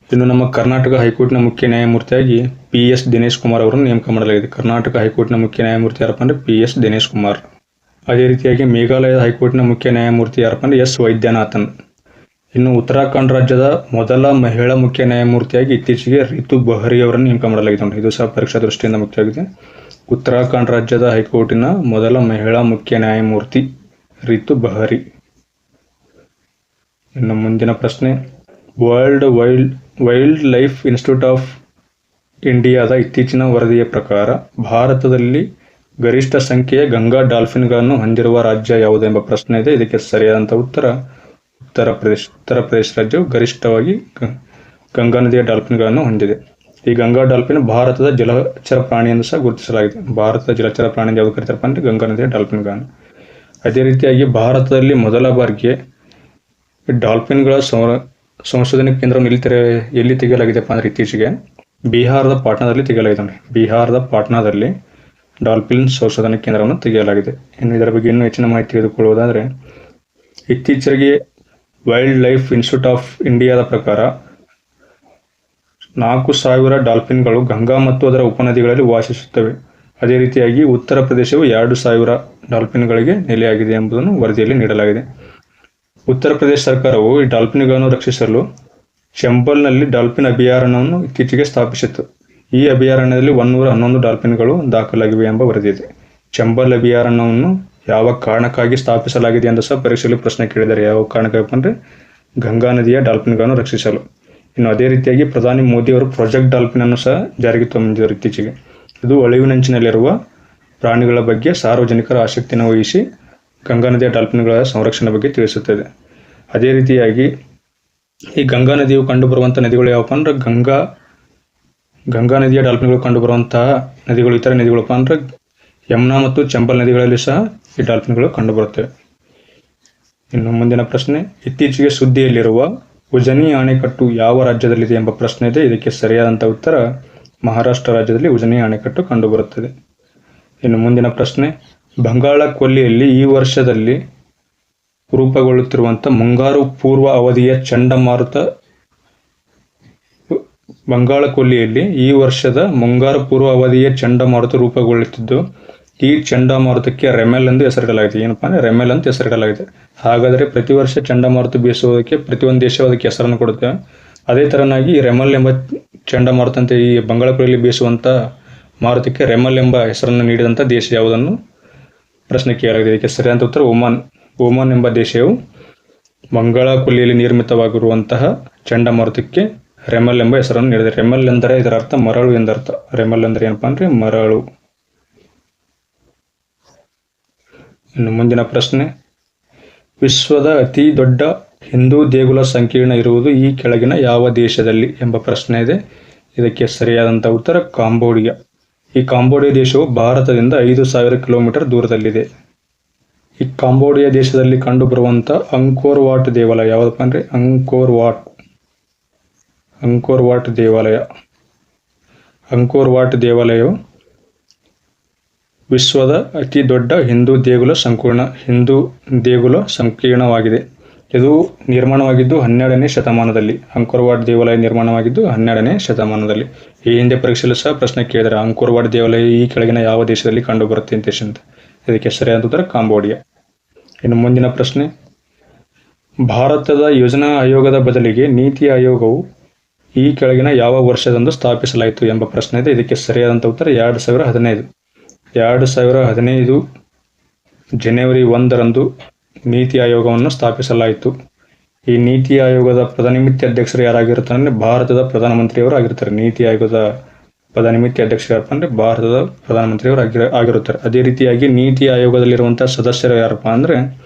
ಇನ್ನು ನಮ್ಮ ಕರ್ನಾಟಕ ಹೈಕೋರ್ಟ್ನ ಮುಖ್ಯ ನ್ಯಾಯಮೂರ್ತಿಯಾಗಿ ಪಿ ಎಸ್ ದಿನೇಶ್ ಕುಮಾರ್ ಅವರನ್ನು ನೇಮಕ ಮಾಡಲಾಗಿದೆ. ಕರ್ನಾಟಕ ಹೈಕೋರ್ಟ್ನ ಮುಖ್ಯ ನ್ಯಾಯಮೂರ್ತಿ ಯಾರಪ್ಪ ಅಂದ್ರೆ ಪಿ ಎಸ್ ದಿನೇಶ್ ಕುಮಾರ್. ಅದೇ ರೀತಿಯಾಗಿ ಮೇಘಾಲಯದ ಹೈಕೋರ್ಟ್ನ ಮುಖ್ಯ ನ್ಯಾಯಮೂರ್ತಿ ಯಾರಪ್ಪ ಅಂದ್ರೆ ಎಸ್. ವೈದ್ಯನಾಥನ್. ಇನ್ನು ಉತ್ತರಾಖಂಡ್ ರಾಜ್ಯದ ಮೊದಲ ಮಹಿಳಾ ಮುಖ್ಯ ನ್ಯಾಯಮೂರ್ತಿಯಾಗಿ ಇತ್ತೀಚೆಗೆ ರಿತು ಬಹರಿ ಅವರನ್ನು ನೇಮಕ ಮಾಡಲಾಗಿದೆ. ನೋಡಿ, ಇದು ಸಹ ಪರೀಕ್ಷಾ ದೃಷ್ಟಿಯಿಂದ ಮುಖ್ಯವಾಗಿದೆ. ಉತ್ತರಾಖಂಡ್ ರಾಜ್ಯದ ಹೈಕೋರ್ಟಿನ ಮೊದಲ ಮಹಿಳಾ ಮುಖ್ಯ ನ್ಯಾಯಮೂರ್ತಿ ರಿತು ಬಹರಿ ಇನ್ನು ಮುಂದಿನ ಪ್ರಶ್ನೆ. World wild wild life institute of ಇಂಡಿಯಾದ ಇತ್ತೀಚಿನ ವರದಿಯ ಪ್ರಕಾರ, ಭಾರತದಲ್ಲಿ ಗರಿಷ್ಠ ಸಂಖ್ಯೆಯ ಗಂಗಾ ಡಾಲ್ಫಿನ್ಗಳನ್ನು ಹೊಂದಿರುವ ರಾಜ್ಯ ಯಾವುದು ಎಂಬ ಪ್ರಶ್ನೆ ಇದೆ. ಇದಕ್ಕೆ ಸರಿಯಾದಂಥ ಉತ್ತರ ಉತ್ತರ ಪ್ರದೇಶ ಉತ್ತರ ಪ್ರದೇಶ ರಾಜ್ಯವು ಗರಿಷ್ಠವಾಗಿ ಗಂಗಾ ನದಿಯ ಡಾಲ್ಫಿನ್ಗಳನ್ನು ಹೊಂದಿದೆ. ಈ ಗಂಗಾ ಡಾಲ್ಫಿನ್ ಭಾರತದ ಜಲಚರ ಪ್ರಾಣಿ ಎಂದು ಸಹ ಗುರುತಿಸಲಾಗಿದೆ. ಭಾರತದ ಜಲಚರ ಪ್ರಾಣಿ ಯಾವುದು ಕರೀತಾರಪ್ಪ ಅಂದರೆ ಗಂಗಾ ನದಿಯ ಡಾಲ್ಫಿನ್ಗಳನ್ನು. ಅದೇ ರೀತಿಯಾಗಿ ಭಾರತದಲ್ಲಿ ಮೊದಲ ಬಾರಿಗೆ ಡಾಲ್ಫಿನ್ಗಳ ಸಂರ- ಸಂಶೋಧನೆ ಕೇಂದ್ರವನ್ನು ಎಲ್ಲಿ ತೆರೆ, ಎಲ್ಲಿ ತೆಗೆಯಲಾಗಿದೆಪ್ಪ ಅಂದರೆ ಇತ್ತೀಚೆಗೆ ಬಿಹಾರದ ಪಾಟ್ನಾದಲ್ಲಿ ತೆಗೆಯಲಾಗಿದೆ ಬಿಹಾರದ ಪಾಟ್ನಾದಲ್ಲಿ ಡಾಲ್ಫಿನ್ ಸಂಶೋಧನಾ ಕೇಂದ್ರವನ್ನು ತೆಗೆಯಲಾಗಿದೆ. ಇನ್ನು ಇದರ ಬಗ್ಗೆ ಇನ್ನೂ ಹೆಚ್ಚಿನ ಮಾಹಿತಿ ತೆಗೆದುಕೊಳ್ಳುವುದಾದರೆ ಇತ್ತೀಚೆಗೆ ವೈಲ್ಡ್ ಲೈಫ್ ಇನ್ಸ್ಟಿಟ್ಯೂಟ್ ಆಫ್ ಇಂಡಿಯಾದ ಪ್ರಕಾರ ನಾಲ್ಕು ಸಾವಿರ ಡಾಲ್ಫಿನ್ಗಳು ಗಂಗಾ ಮತ್ತು ಅದರ ಉಪನದಿಗಳಲ್ಲಿ ವಾಸಿಸುತ್ತವೆ. ಅದೇ ರೀತಿಯಾಗಿ ಉತ್ತರ ಪ್ರದೇಶವು ಎರಡು ಸಾವಿರ ಡಾಲ್ಫಿನ್ಗಳಿಗೆ ನೆಲೆಯಾಗಿದೆ ಎಂಬುದನ್ನು ವರದಿಯಲ್ಲಿ ನೀಡಲಾಗಿದೆ. ಉತ್ತರ ಪ್ರದೇಶ ಸರ್ಕಾರವು ಈ ಡಾಲ್ಫಿನ್ಗಳನ್ನು ರಕ್ಷಿಸಲು ಚಂಬಲ್ನಲ್ಲಿ ಡಾಲ್ಫಿನ್ ಅಭಯಾರಣ್ಯವನ್ನು ಇತ್ತೀಚೆಗೆ ಸ್ಥಾಪಿಸಿತ್ತು. ಈ ಅಭಯಾರಣ್ಯದಲ್ಲಿ ಒಂದೂರ ಹನ್ನೊಂದು ಡಾಲ್ಫಿನ್ಗಳು ದಾಖಲಾಗಿವೆ ಎಂಬ ವರದಿ ಇದೆ ಚಂಬಲ್ ಅಭಯಾರಣ್ಯವನ್ನು ಯಾವ ಕಾರಣಕ್ಕಾಗಿ ಸ್ಥಾಪಿಸಲಾಗಿದೆ ಎಂದು ಸಹ ಪರೀಕ್ಷೆಯಲ್ಲಿ ಪ್ರಶ್ನೆ ಕೇಳಿದ್ದಾರೆ ಯಾವ ಕಾರಣಕ್ಕಾಗಿ ಅಂದರೆ ಗಂಗಾ ನದಿಯ ಡಾಲ್ಫಿನ್ಗಳನ್ನು ರಕ್ಷಿಸಲು. ಇನ್ನು ಅದೇ ರೀತಿಯಾಗಿ ಪ್ರಧಾನಿ ಮೋದಿ ಅವರು ಪ್ರಾಜೆಕ್ಟ್ ಡಾಲ್ಫಿನ್ ಅನ್ನು ಸಹ ಜಾರಿಗೆ ತಂದಿದ್ದಾರೆ ಇತ್ತೀಚೆಗೆ. ಇದು ಅಳಿವಿನಂಚಿನಲ್ಲಿರುವ ಪ್ರಾಣಿಗಳ ಬಗ್ಗೆ ಸಾರ್ವಜನಿಕರ ಆಸಕ್ತಿಯನ್ನು ವಹಿಸಿ ಗಂಗಾ ನದಿಯ ಡಾಲ್ಫಿನ್ಗಳ ಸಂರಕ್ಷಣೆ ಬಗ್ಗೆ ತಿಳಿಸುತ್ತದೆ. ಅದೇ ರೀತಿಯಾಗಿ ಈ ಗಂಗಾ ನದಿಯು ಕಂಡುಬರುವಂಥ ನದಿಗಳು ಯಾವಪ್ಪ ಅಂದ್ರೆ ಗಂಗಾ ಗಂಗಾ ನದಿಯ ಡಾಲ್ಫಿನ್ಗಳು ಕಂಡುಬರುವಂತಹ ನದಿಗಳು, ಇತರ ನದಿಗಳಪ್ಪ ಅಂದ್ರೆ ಯಮುನಾ ಮತ್ತು ಚಂಬಲ್ ನದಿಗಳಲ್ಲಿ ಸಹ ಈ ಡಾಲ್ಫಿನ್ಗಳು ಕಂಡುಬರುತ್ತವೆ ಇನ್ನು ಮುಂದಿನ ಪ್ರಶ್ನೆ, ಇತ್ತೀಚೆಗೆ ಸುದ್ದಿಯಲ್ಲಿರುವ ಉಜನಿ ಅಣೆಕಟ್ಟು ಯಾವ ರಾಜ್ಯದಲ್ಲಿದೆ ಎಂಬ ಪ್ರಶ್ನೆ ಇದೆ. ಇದಕ್ಕೆ ಸರಿಯಾದಂಥ ಉತ್ತರ ಮಹಾರಾಷ್ಟ್ರ ರಾಜ್ಯದಲ್ಲಿ ಉಜನಿ ಅಣೆಕಟ್ಟು ಕಂಡುಬರುತ್ತದೆ. ಇನ್ನು ಮುಂದಿನ ಪ್ರಶ್ನೆ ಬಂಗಾಳ ಕೊಲ್ಲಿಯಲ್ಲಿ ಈ ವರ್ಷದಲ್ಲಿ ರೂಪುಗೊಳ್ಳುತ್ತಿರುವಂಥ ಮುಂಗಾರು ಪೂರ್ವ ಅವಧಿಯ ಚಂಡಮಾರುತ ಬಂಗಾಳ ಕೊಲ್ಲಿಯಲ್ಲಿ ಈ ವರ್ಷದ ಮುಂಗಾರು ಪೂರ್ವ ಅವಧಿಯ ಚಂಡಮಾರುತ ರೂಪುಗೊಳ್ಳುತ್ತಿದ್ದು, ಈ ಚಂಡಮಾರುತಕ್ಕೆ ರೆಮೆಲ್ ಎಂದು ಹೆಸರಿಡಲಾಗಿದೆ. ಏನಪ್ಪಾ ಅಂದ್ರೆ ರೆಮೆಲ್ ಅಂತ ಹೆಸರಿಡಲಾಗಿದೆ. ಹಾಗಾದರೆ ಪ್ರತಿ ವರ್ಷ ಚಂಡಮಾರುತ ಬೀಸುವುದಕ್ಕೆ ಪ್ರತಿಯೊಂದು ದೇಶವು ಅದಕ್ಕೆ ಹೆಸರನ್ನು ಕೊಡುತ್ತೆ. ಅದೇ ಥರನಾಗಿ ರೆಮಲ್ ಎಂಬ ಚಂಡಮಾರುತ ಅಂತ ಈ ಬಂಗಾಳ ಕೊಲ್ಲಿಯಲ್ಲಿ ಬೀಸುವಂತ ಮಾರುತಕ್ಕೆ ರೆಮಲ್ ಎಂಬ ಹೆಸರನ್ನು ನೀಡಿದಂಥ ದೇಶ ಯಾವುದನ್ನು? ಪ್ರಶ್ನೆ ಕೇಳಲಾಗಿದೆ ಇದಕ್ಕೆ ಸರಿಯಾದ ಉತ್ತರ ಒಮಾನ್. ಒಮಾನ್ ಎಂಬ ದೇಶವು ಮಂಗಳ ಕೊಲ್ಲಿಯಲ್ಲಿ ನಿರ್ಮಿತವಾಗಿರುವಂತಹ ಚಂಡಮಾರುತಕ್ಕೆ ರೆಮಲ್ ಎಂಬ ಹೆಸರನ್ನು ನೀಡಿದೆ. ರೆಮಲ್ ಎಂದರೆ ಇದರ ಅರ್ಥ ಮರಳು ಎಂದರ್ಥ. ರೆಮಲ್ ಅಂದರೆ ಏನಪ್ಪಾ ಅಂದ್ರೆ ಮರಳು. ಇನ್ನು ಮುಂದಿನ ಪ್ರಶ್ನೆ. ವಿಶ್ವದ ಅತಿ ದೊಡ್ಡ ಹಿಂದೂ ದೇಗುಲ ಸಂಕೀರ್ಣ ಇರುವುದು ಈ ಕೆಳಗಿನ ಯಾವ ದೇಶದಲ್ಲಿ ಎಂಬ ಪ್ರಶ್ನೆ ಇದೆ. ಇದಕ್ಕೆ ಸರಿಯಾದಂಥ ಉತ್ತರ ಕಾಂಬೋಡಿಯಾ. ಈ ಕಾಂಬೋಡಿಯಾ ದೇಶವು ಭಾರತದಿಂದ ಐದು ಸಾವಿರ ಕಿಲೋಮೀಟರ್ ದೂರದಲ್ಲಿದೆ. ಈ ಕಾಂಬೋಡಿಯಾ ದೇಶದಲ್ಲಿ ಕಂಡುಬರುವಂಥ ಅಂಕೋರ್ ವಾಟ್ ದೇವಾಲಯ ಯಾವುದಪ್ಪ ಅಂದರೆ ಅಂಕೋರ್ ವಾಟ್ ಅಂಕೋರ್ ವಾಟ್ ದೇವಾಲಯ. ಅಂಕೋರ್ ವಾಟ್ ದೇವಾಲಯವು ವಿಶ್ವದ ಅತಿ ದೊಡ್ಡ ಹಿಂದೂ ದೇಗುಲ ಸಂಕೀರ್ಣ ಹಿಂದೂ ದೇಗುಲ ಸಂಕೀರ್ಣವಾಗಿದೆ. ಇದು ನಿರ್ಮಾಣವಾಗಿದ್ದು ಹನ್ನೆರಡನೇ ಶತಮಾನದಲ್ಲಿ. ಅಂಕೋರ್ವಾಡ್ ದೇವಾಲಯ ನಿರ್ಮಾಣವಾಗಿದ್ದು ಹನ್ನೆರಡನೇ ಶತಮಾನದಲ್ಲಿ. ಈ ಹಿಂದೆ ಪರೀಕ್ಷೆಯಲ್ಲಿ ಸಹ ಪ್ರಶ್ನೆ ಕೇಳಿದರೆ, ಅಂಕೋರ್ವಾಡ್ ದೇವಾಲಯ ಈ ಕೆಳಗಿನ ಯಾವ ದೇಶದಲ್ಲಿ ಕಂಡುಬರುತ್ತೆ ಅಂತ ಅಂತ ಇದಕ್ಕೆ ಸರಿಯಾದ ಉತ್ತರ ಕಾಂಬೋಡಿಯಾ. ಇನ್ನು ಮುಂದಿನ ಪ್ರಶ್ನೆ. ಭಾರತದ ಯೋಜನಾ ಆಯೋಗದ ಬದಲಿಗೆ ನೀತಿ ಆಯೋಗವು ಈ ಕೆಳಗಿನ ಯಾವ ವರ್ಷದಂದು ಸ್ಥಾಪಿಸಲಾಯಿತು ಎಂಬ ಪ್ರಶ್ನೆ ಇದೆ. ಇದಕ್ಕೆ ಸರಿಯಾದಂಥ ಉತ್ತರ ಎರಡು ಸಾವಿರ ಹದಿನೈದು. ಎರಡು ಸಾವಿರ ಹದಿನೈದು ಜನವರಿ ಒಂದರಂದು ನೀತಿ ಆಯೋಗವನ್ನು ಸ್ಥಾಪಿಸಲಾಯಿತು. ಈ ನೀತಿ ಆಯೋಗದ ಪ್ರಧಾನಮಿತಿ ಅಧ್ಯಕ್ಷರು ಯಾರಾಗಿರ್ತಾರೆ ಅಂದರೆ ಭಾರತದ ಪ್ರಧಾನಮಂತ್ರಿಯವರು ಆಗಿರ್ತಾರೆ ನೀತಿ ಆಯೋಗದ ಪ್ರಧಾನಮಿತಿ ಅಧ್ಯಕ್ಷರು ಯಾರಪ್ಪ ಅಂದರೆ ಭಾರತದ ಪ್ರಧಾನಮಂತ್ರಿಯವರು ಆಗಿರ, ಆಗಿರುತ್ತಾರೆ. ಅದೇ ರೀತಿಯಾಗಿ ನೀತಿ ಆಯೋಗದಲ್ಲಿರುವಂಥ ಸದಸ್ಯರು ಯಾರಪ್ಪ ಅಂದರೆ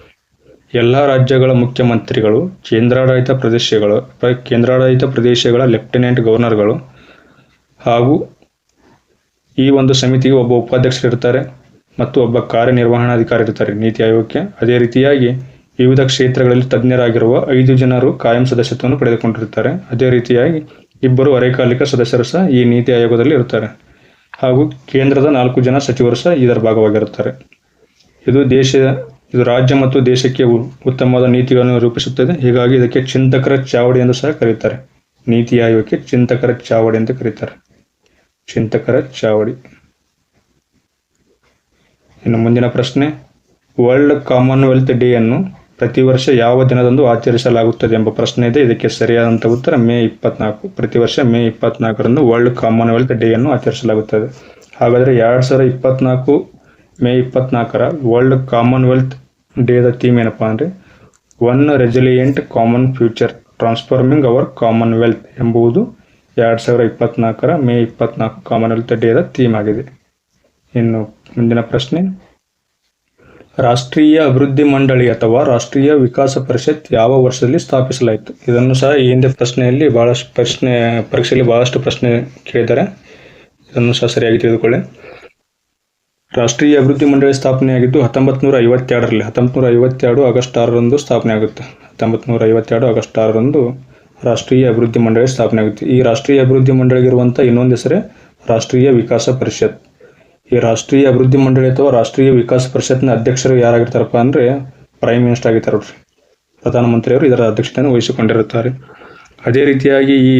ಎಲ್ಲ ರಾಜ್ಯಗಳ ಮುಖ್ಯಮಂತ್ರಿಗಳು, ಕೇಂದ್ರಾಡಳಿತ ಪ್ರದೇಶಗಳು ಪ್ರ- ಕೇಂದ್ರಾಡಳಿತ ಪ್ರದೇಶಗಳ ಲೆಫ್ಟಿನೆಂಟ್ ಗವರ್ನರ್ಗಳು ಹಾಗೂ ಈ ಒಂದು ಸಮಿತಿಗೆ ಒಬ್ಬ ಉಪಾಧ್ಯಕ್ಷರು ಇರ್ತಾರೆ ಮತ್ತು ಒಬ್ಬ ಕಾರ್ಯನಿರ್ವಹಣಾಧಿಕಾರಿ ಇರ್ತಾರೆ ನೀತಿ ಆಯೋಗಕ್ಕೆ ಅದೇ ರೀತಿಯಾಗಿ ವಿವಿಧ ಕ್ಷೇತ್ರಗಳಲ್ಲಿ ತಜ್ಞರಾಗಿರುವ ಐದು ಜನರು ಕಾಯಂ ಸದಸ್ಯತ್ವವನ್ನು ಪಡೆದುಕೊಂಡಿರುತ್ತಾರೆ. ಅದೇ ರೀತಿಯಾಗಿ ಇಬ್ಬರು ಅರೆಕಾಲಿಕ ಸದಸ್ಯರು ಸಹ ಈ ನೀತಿ ಆಯೋಗದಲ್ಲಿ ಇರುತ್ತಾರೆ. ಹಾಗೂ ಕೇಂದ್ರದ ನಾಲ್ಕು ಜನ ಸಚಿವರು ಸಹ ಇದರ ಭಾಗವಾಗಿರುತ್ತಾರೆ. ಇದು ದೇಶ, ಇದು ರಾಜ್ಯ ಮತ್ತು ದೇಶಕ್ಕೆ ಉತ್ತಮವಾದ ನೀತಿಗಳನ್ನು ರೂಪಿಸುತ್ತದೆ. ಹೀಗಾಗಿ ಇದಕ್ಕೆ ಚಿಂತಕರ ಚಾವಡಿ ಎಂದು ಸಹ ಕರೆಯುತ್ತಾರೆ. ನೀತಿ ಆಯೋಗಕ್ಕೆ ಚಿಂತಕರ ಚಾವಡಿ ಅಂತ ಕರೀತಾರೆ ಚಿಂತಕರ ಚಾವಡಿ. ಇನ್ನು ಮುಂದಿನ ಪ್ರಶ್ನೆ ವರ್ಲ್ಡ್ ಕಾಮನ್ವೆಲ್ತ್ ಡೇ ಅನ್ನು ಪ್ರತಿ ವರ್ಷ ಯಾವ ದಿನದಂದು ಆಚರಿಸಲಾಗುತ್ತದೆ ಎಂಬ ಪ್ರಶ್ನೆ ಇದೆ. ಇದಕ್ಕೆ ಸರಿಯಾದಂಥ ಉತ್ತರ ಮೇ ಇಪ್ಪತ್ನಾಲ್ಕು. ಪ್ರತಿ ವರ್ಷ ಮೇ ಇಪ್ಪತ್ನಾಲ್ಕರಂದು ವರ್ಲ್ಡ್ ಕಾಮನ್ವೆಲ್ತ್ ಡೇ ಅನ್ನು ಆಚರಿಸಲಾಗುತ್ತದೆ. ಹಾಗಾದರೆ ಎರಡು ಸಾವಿರದ ಇಪ್ಪತ್ನಾಲ್ಕು, ಮೇ ಇಪ್ಪತ್ನಾಲ್ಕರ ವರ್ಲ್ಡ್ ಕಾಮನ್ವೆಲ್ತ್ ಡೇದ ಥೀಮ್ ಏನಪ್ಪ ಅಂದರೆ one resilient common future transforming our commonwealth ಎಂಬುದು ಎರಡು ಸಾವಿರದ ಇಪ್ಪತ್ನಾಲ್ಕರ ಮೇ ಇಪ್ಪತ್ನಾಲ್ಕು ಕಾಮನ್ವೆಲ್ತ್ ಡೇದ ಥೀಮ್ ಆಗಿದೆ. ಇನ್ನು ಮುಂದಿನ ಪ್ರಶ್ನೆ. ರಾಷ್ಟ್ರೀಯ ಅಭಿವೃದ್ಧಿ ಮಂಡಳಿ ಅಥವಾ ರಾಷ್ಟ್ರೀಯ ವಿಕಾಸ ಪರಿಷತ್ ಯಾವ ವರ್ಷದಲ್ಲಿ ಸ್ಥಾಪಿಸಲಾಯಿತು? ಇದನ್ನು ಸಹ ಈ ಹಿಂದೆ ಪ್ರಶ್ನೆಯಲ್ಲಿ ಬಹಳಷ್ಟು ಪ್ರಶ್ನೆ, ಪರೀಕ್ಷೆಯಲ್ಲಿ ಬಹಳಷ್ಟು ಪ್ರಶ್ನೆ ಕೇಳಿದ್ದಾರೆ. ಇದನ್ನು ಸಹ ಸರಿಯಾಗಿ ತಿಳಿದುಕೊಳ್ಳಿ. ರಾಷ್ಟ್ರೀಯ ಅಭಿವೃದ್ಧಿ ಮಂಡಳಿ ಸ್ಥಾಪನೆಯಾಗಿದ್ದು ಹತ್ತೊಂಬತ್ತು ನೂರ ಐವತ್ತೆರಡರಲ್ಲಿ ಹತ್ತೊಂಬತ್ತು ನೂರ ಐವತ್ತೆರಡು ಆಗಸ್ಟ್ ಆರರಂದು ಸ್ಥಾಪನೆ ಆಗುತ್ತೆ. ಹತ್ತೊಂಬತ್ತು ನೂರ ಐವತ್ತೆರಡು ಆಗಸ್ಟ್ ಆರರಂದು ರಾಷ್ಟ್ರೀಯ ಅಭಿವೃದ್ಧಿ ಮಂಡಳಿ ಸ್ಥಾಪನೆ ಆಗುತ್ತೆ. ಈ ರಾಷ್ಟ್ರೀಯ ಅಭಿವೃದ್ಧಿ ಮಂಡಳಿಗಿರುವಂಥ ಇನ್ನೊಂದು ಹೆಸರೇ ರಾಷ್ಟ್ರೀಯ ವಿಕಾಸ ಪರಿಷತ್. ಈ ರಾಷ್ಟ್ರೀಯ ಅಭಿವೃದ್ಧಿ ಮಂಡಳಿ ಅಥವಾ ರಾಷ್ಟ್ರೀಯ ವಿಕಾಸ ಪರಿಷತ್ನ ಅಧ್ಯಕ್ಷರು ಯಾರಾಗಿರ್ತಾರಪ್ಪ ಅಂದರೆ ಪ್ರೈಮ್ ಮಿನಿಸ್ಟರ್ ಆಗಿರ್ತಾರೆ ನೋಡ್ರಿ ಪ್ರಧಾನಮಂತ್ರಿಯವರು ಇದರ ಅಧ್ಯಕ್ಷತೆಯನ್ನು ವಹಿಸಿಕೊಂಡಿರುತ್ತಾರೆ. ಅದೇ ರೀತಿಯಾಗಿ ಈ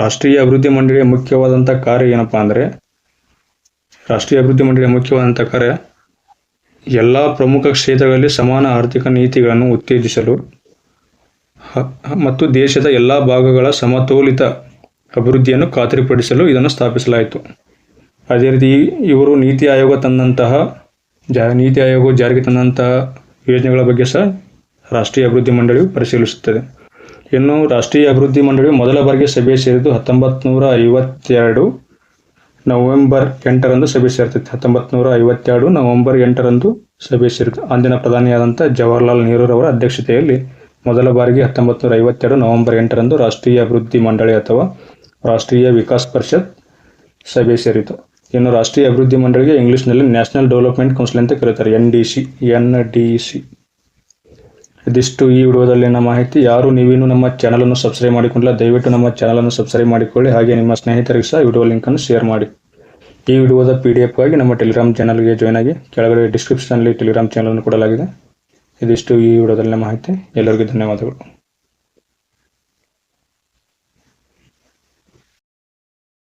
ರಾಷ್ಟ್ರೀಯ ಅಭಿವೃದ್ಧಿ ಮಂಡಳಿಯ ಮುಖ್ಯವಾದಂಥ ಕಾರ್ಯ ಏನಪ್ಪ ಅಂದರೆ, ರಾಷ್ಟ್ರೀಯ ಅಭಿವೃದ್ಧಿ ಮಂಡಳಿಯ ಮುಖ್ಯವಾದಂಥ ಕಾರ್ಯ ಎಲ್ಲ ಪ್ರಮುಖ ಕ್ಷೇತ್ರಗಳಲ್ಲಿ ಸಮಾನ ಆರ್ಥಿಕ ನೀತಿಗಳನ್ನು ಉತ್ತೇಜಿಸಲು ಮತ್ತು ದೇಶದ ಎಲ್ಲ ಭಾಗಗಳ ಸಮತೋಲಿತ ಅಭಿವೃದ್ಧಿಯನ್ನು ಖಾತ್ರಿಪಡಿಸಲು ಇದನ್ನು ಸ್ಥಾಪಿಸಲಾಯಿತು. ಅದೇ ರೀತಿ ಇವರು ನೀತಿ ಆಯೋಗ ತಂದಂತಹ ಜಾ, ನೀತಿ ಆಯೋಗ ಜಾರಿಗೆ ತಂದಂತಹ ಯೋಜನೆಗಳ ಬಗ್ಗೆ ಸಹ ರಾಷ್ಟ್ರೀಯ ಅಭಿವೃದ್ಧಿ ಮಂಡಳಿಯು ಪರಿಶೀಲಿಸುತ್ತದೆ. ಇನ್ನು ರಾಷ್ಟ್ರೀಯ ಅಭಿವೃದ್ಧಿ ಮಂಡಳಿಯು ಮೊದಲ ಬಾರಿಗೆ ಸಭೆ ಸೇರಿದ್ದು ಹತ್ತೊಂಬತ್ತು ನೂರ ಐವತ್ತೆರಡು ನವೆಂಬರ್ ಎಂಟರಂದು ಸಭೆ ಸೇರ್ತೈತೆ. ಹತ್ತೊಂಬತ್ತು ನೂರ ಐವತ್ತೆರಡು ನವೆಂಬರ್ ಎಂಟರಂದು ಸಭೆ ಸೇರಿತು ಅಂದಿನ ಪ್ರಧಾನಿಯಾದಂಥ ಜವಾಹರ್ಲಾಲ್ ನೆಹರೂರವರ ಅಧ್ಯಕ್ಷತೆಯಲ್ಲಿ ಮೊದಲ ಬಾರಿಗೆ ಹತ್ತೊಂಬತ್ತು ನೂರ ಐವತ್ತೆರಡು ನವೆಂಬರ್ ಎಂಟರಂದು ರಾಷ್ಟ್ರೀಯ ಅಭಿವೃದ್ಧಿ ಮಂಡಳಿ ಅಥವಾ ರಾಷ್ಟ್ರೀಯ ವಿಕಾಸ್ ಪರಿಷತ್ ಸಭೆ ಸೇರಿತು ಇನ್ನು ರಾಷ್ಟ್ರೀಯ ಅಭಿವೃದ್ಧಿ ಮಂಡಳಿಗೆ ಇಂಗ್ಲೀಷ್ನಲ್ಲಿ ನ್ಯಾಷನಲ್ ಡೆವಲಪ್ಮೆಂಟ್ ಕೌನ್ಸಿಲ್ ಅಂತ ಕರೀತಾರೆ, N D C, N D C. ಇದಿಷ್ಟು ಈ ವಿಡಿಯೋದಲ್ಲಿನ ಮಾಹಿತಿ. ಯಾರು ನೀವೇನು ನಮ್ಮ ಚಾನಲನ್ನು ಸಬ್ಸ್ಕ್ರೈಬ್ ಮಾಡಿಕೊಂಡಿಲ್ಲ ದಯವಿಟ್ಟು ನಮ್ಮ ಚಾನಲನ್ನು ಸಬ್ಸ್ಕ್ರೈಬ್ ಮಾಡಿಕೊಳ್ಳಿ. ಹಾಗೆ ನಿಮ್ಮ ಸ್ನೇಹಿತರಿಗೆ ಸಹ ವಿಡಿಯೋ ಲಿಂಕನ್ನು ಶೇರ್ ಮಾಡಿ. ಈ ವಿಡಿಯೋದ ಪಿ ಡಿ ಎಫ್ಗಾಗಿ ನಮ್ಮ ಟೆಲಿಗ್ರಾಮ್ ಚಾನಲ್ಗೆ ಜಾಯ್ನ್ ಆಗಿ ಕೆಳಗಡೆ ಡಿಸ್ಕ್ರಿಪ್ಷನಲ್ಲಿ ಟೆಲಿಗ್ರಾಮ್ ಚಾನಲನ್ನು ಕೊಡಲಾಗಿದೆ. ಇದಿಷ್ಟು ಈ ವಿಡಿಯೋದಲ್ಲಿನ ಮಾಹಿತಿ. ಎಲ್ಲರಿಗೂ ಧನ್ಯವಾದಗಳು.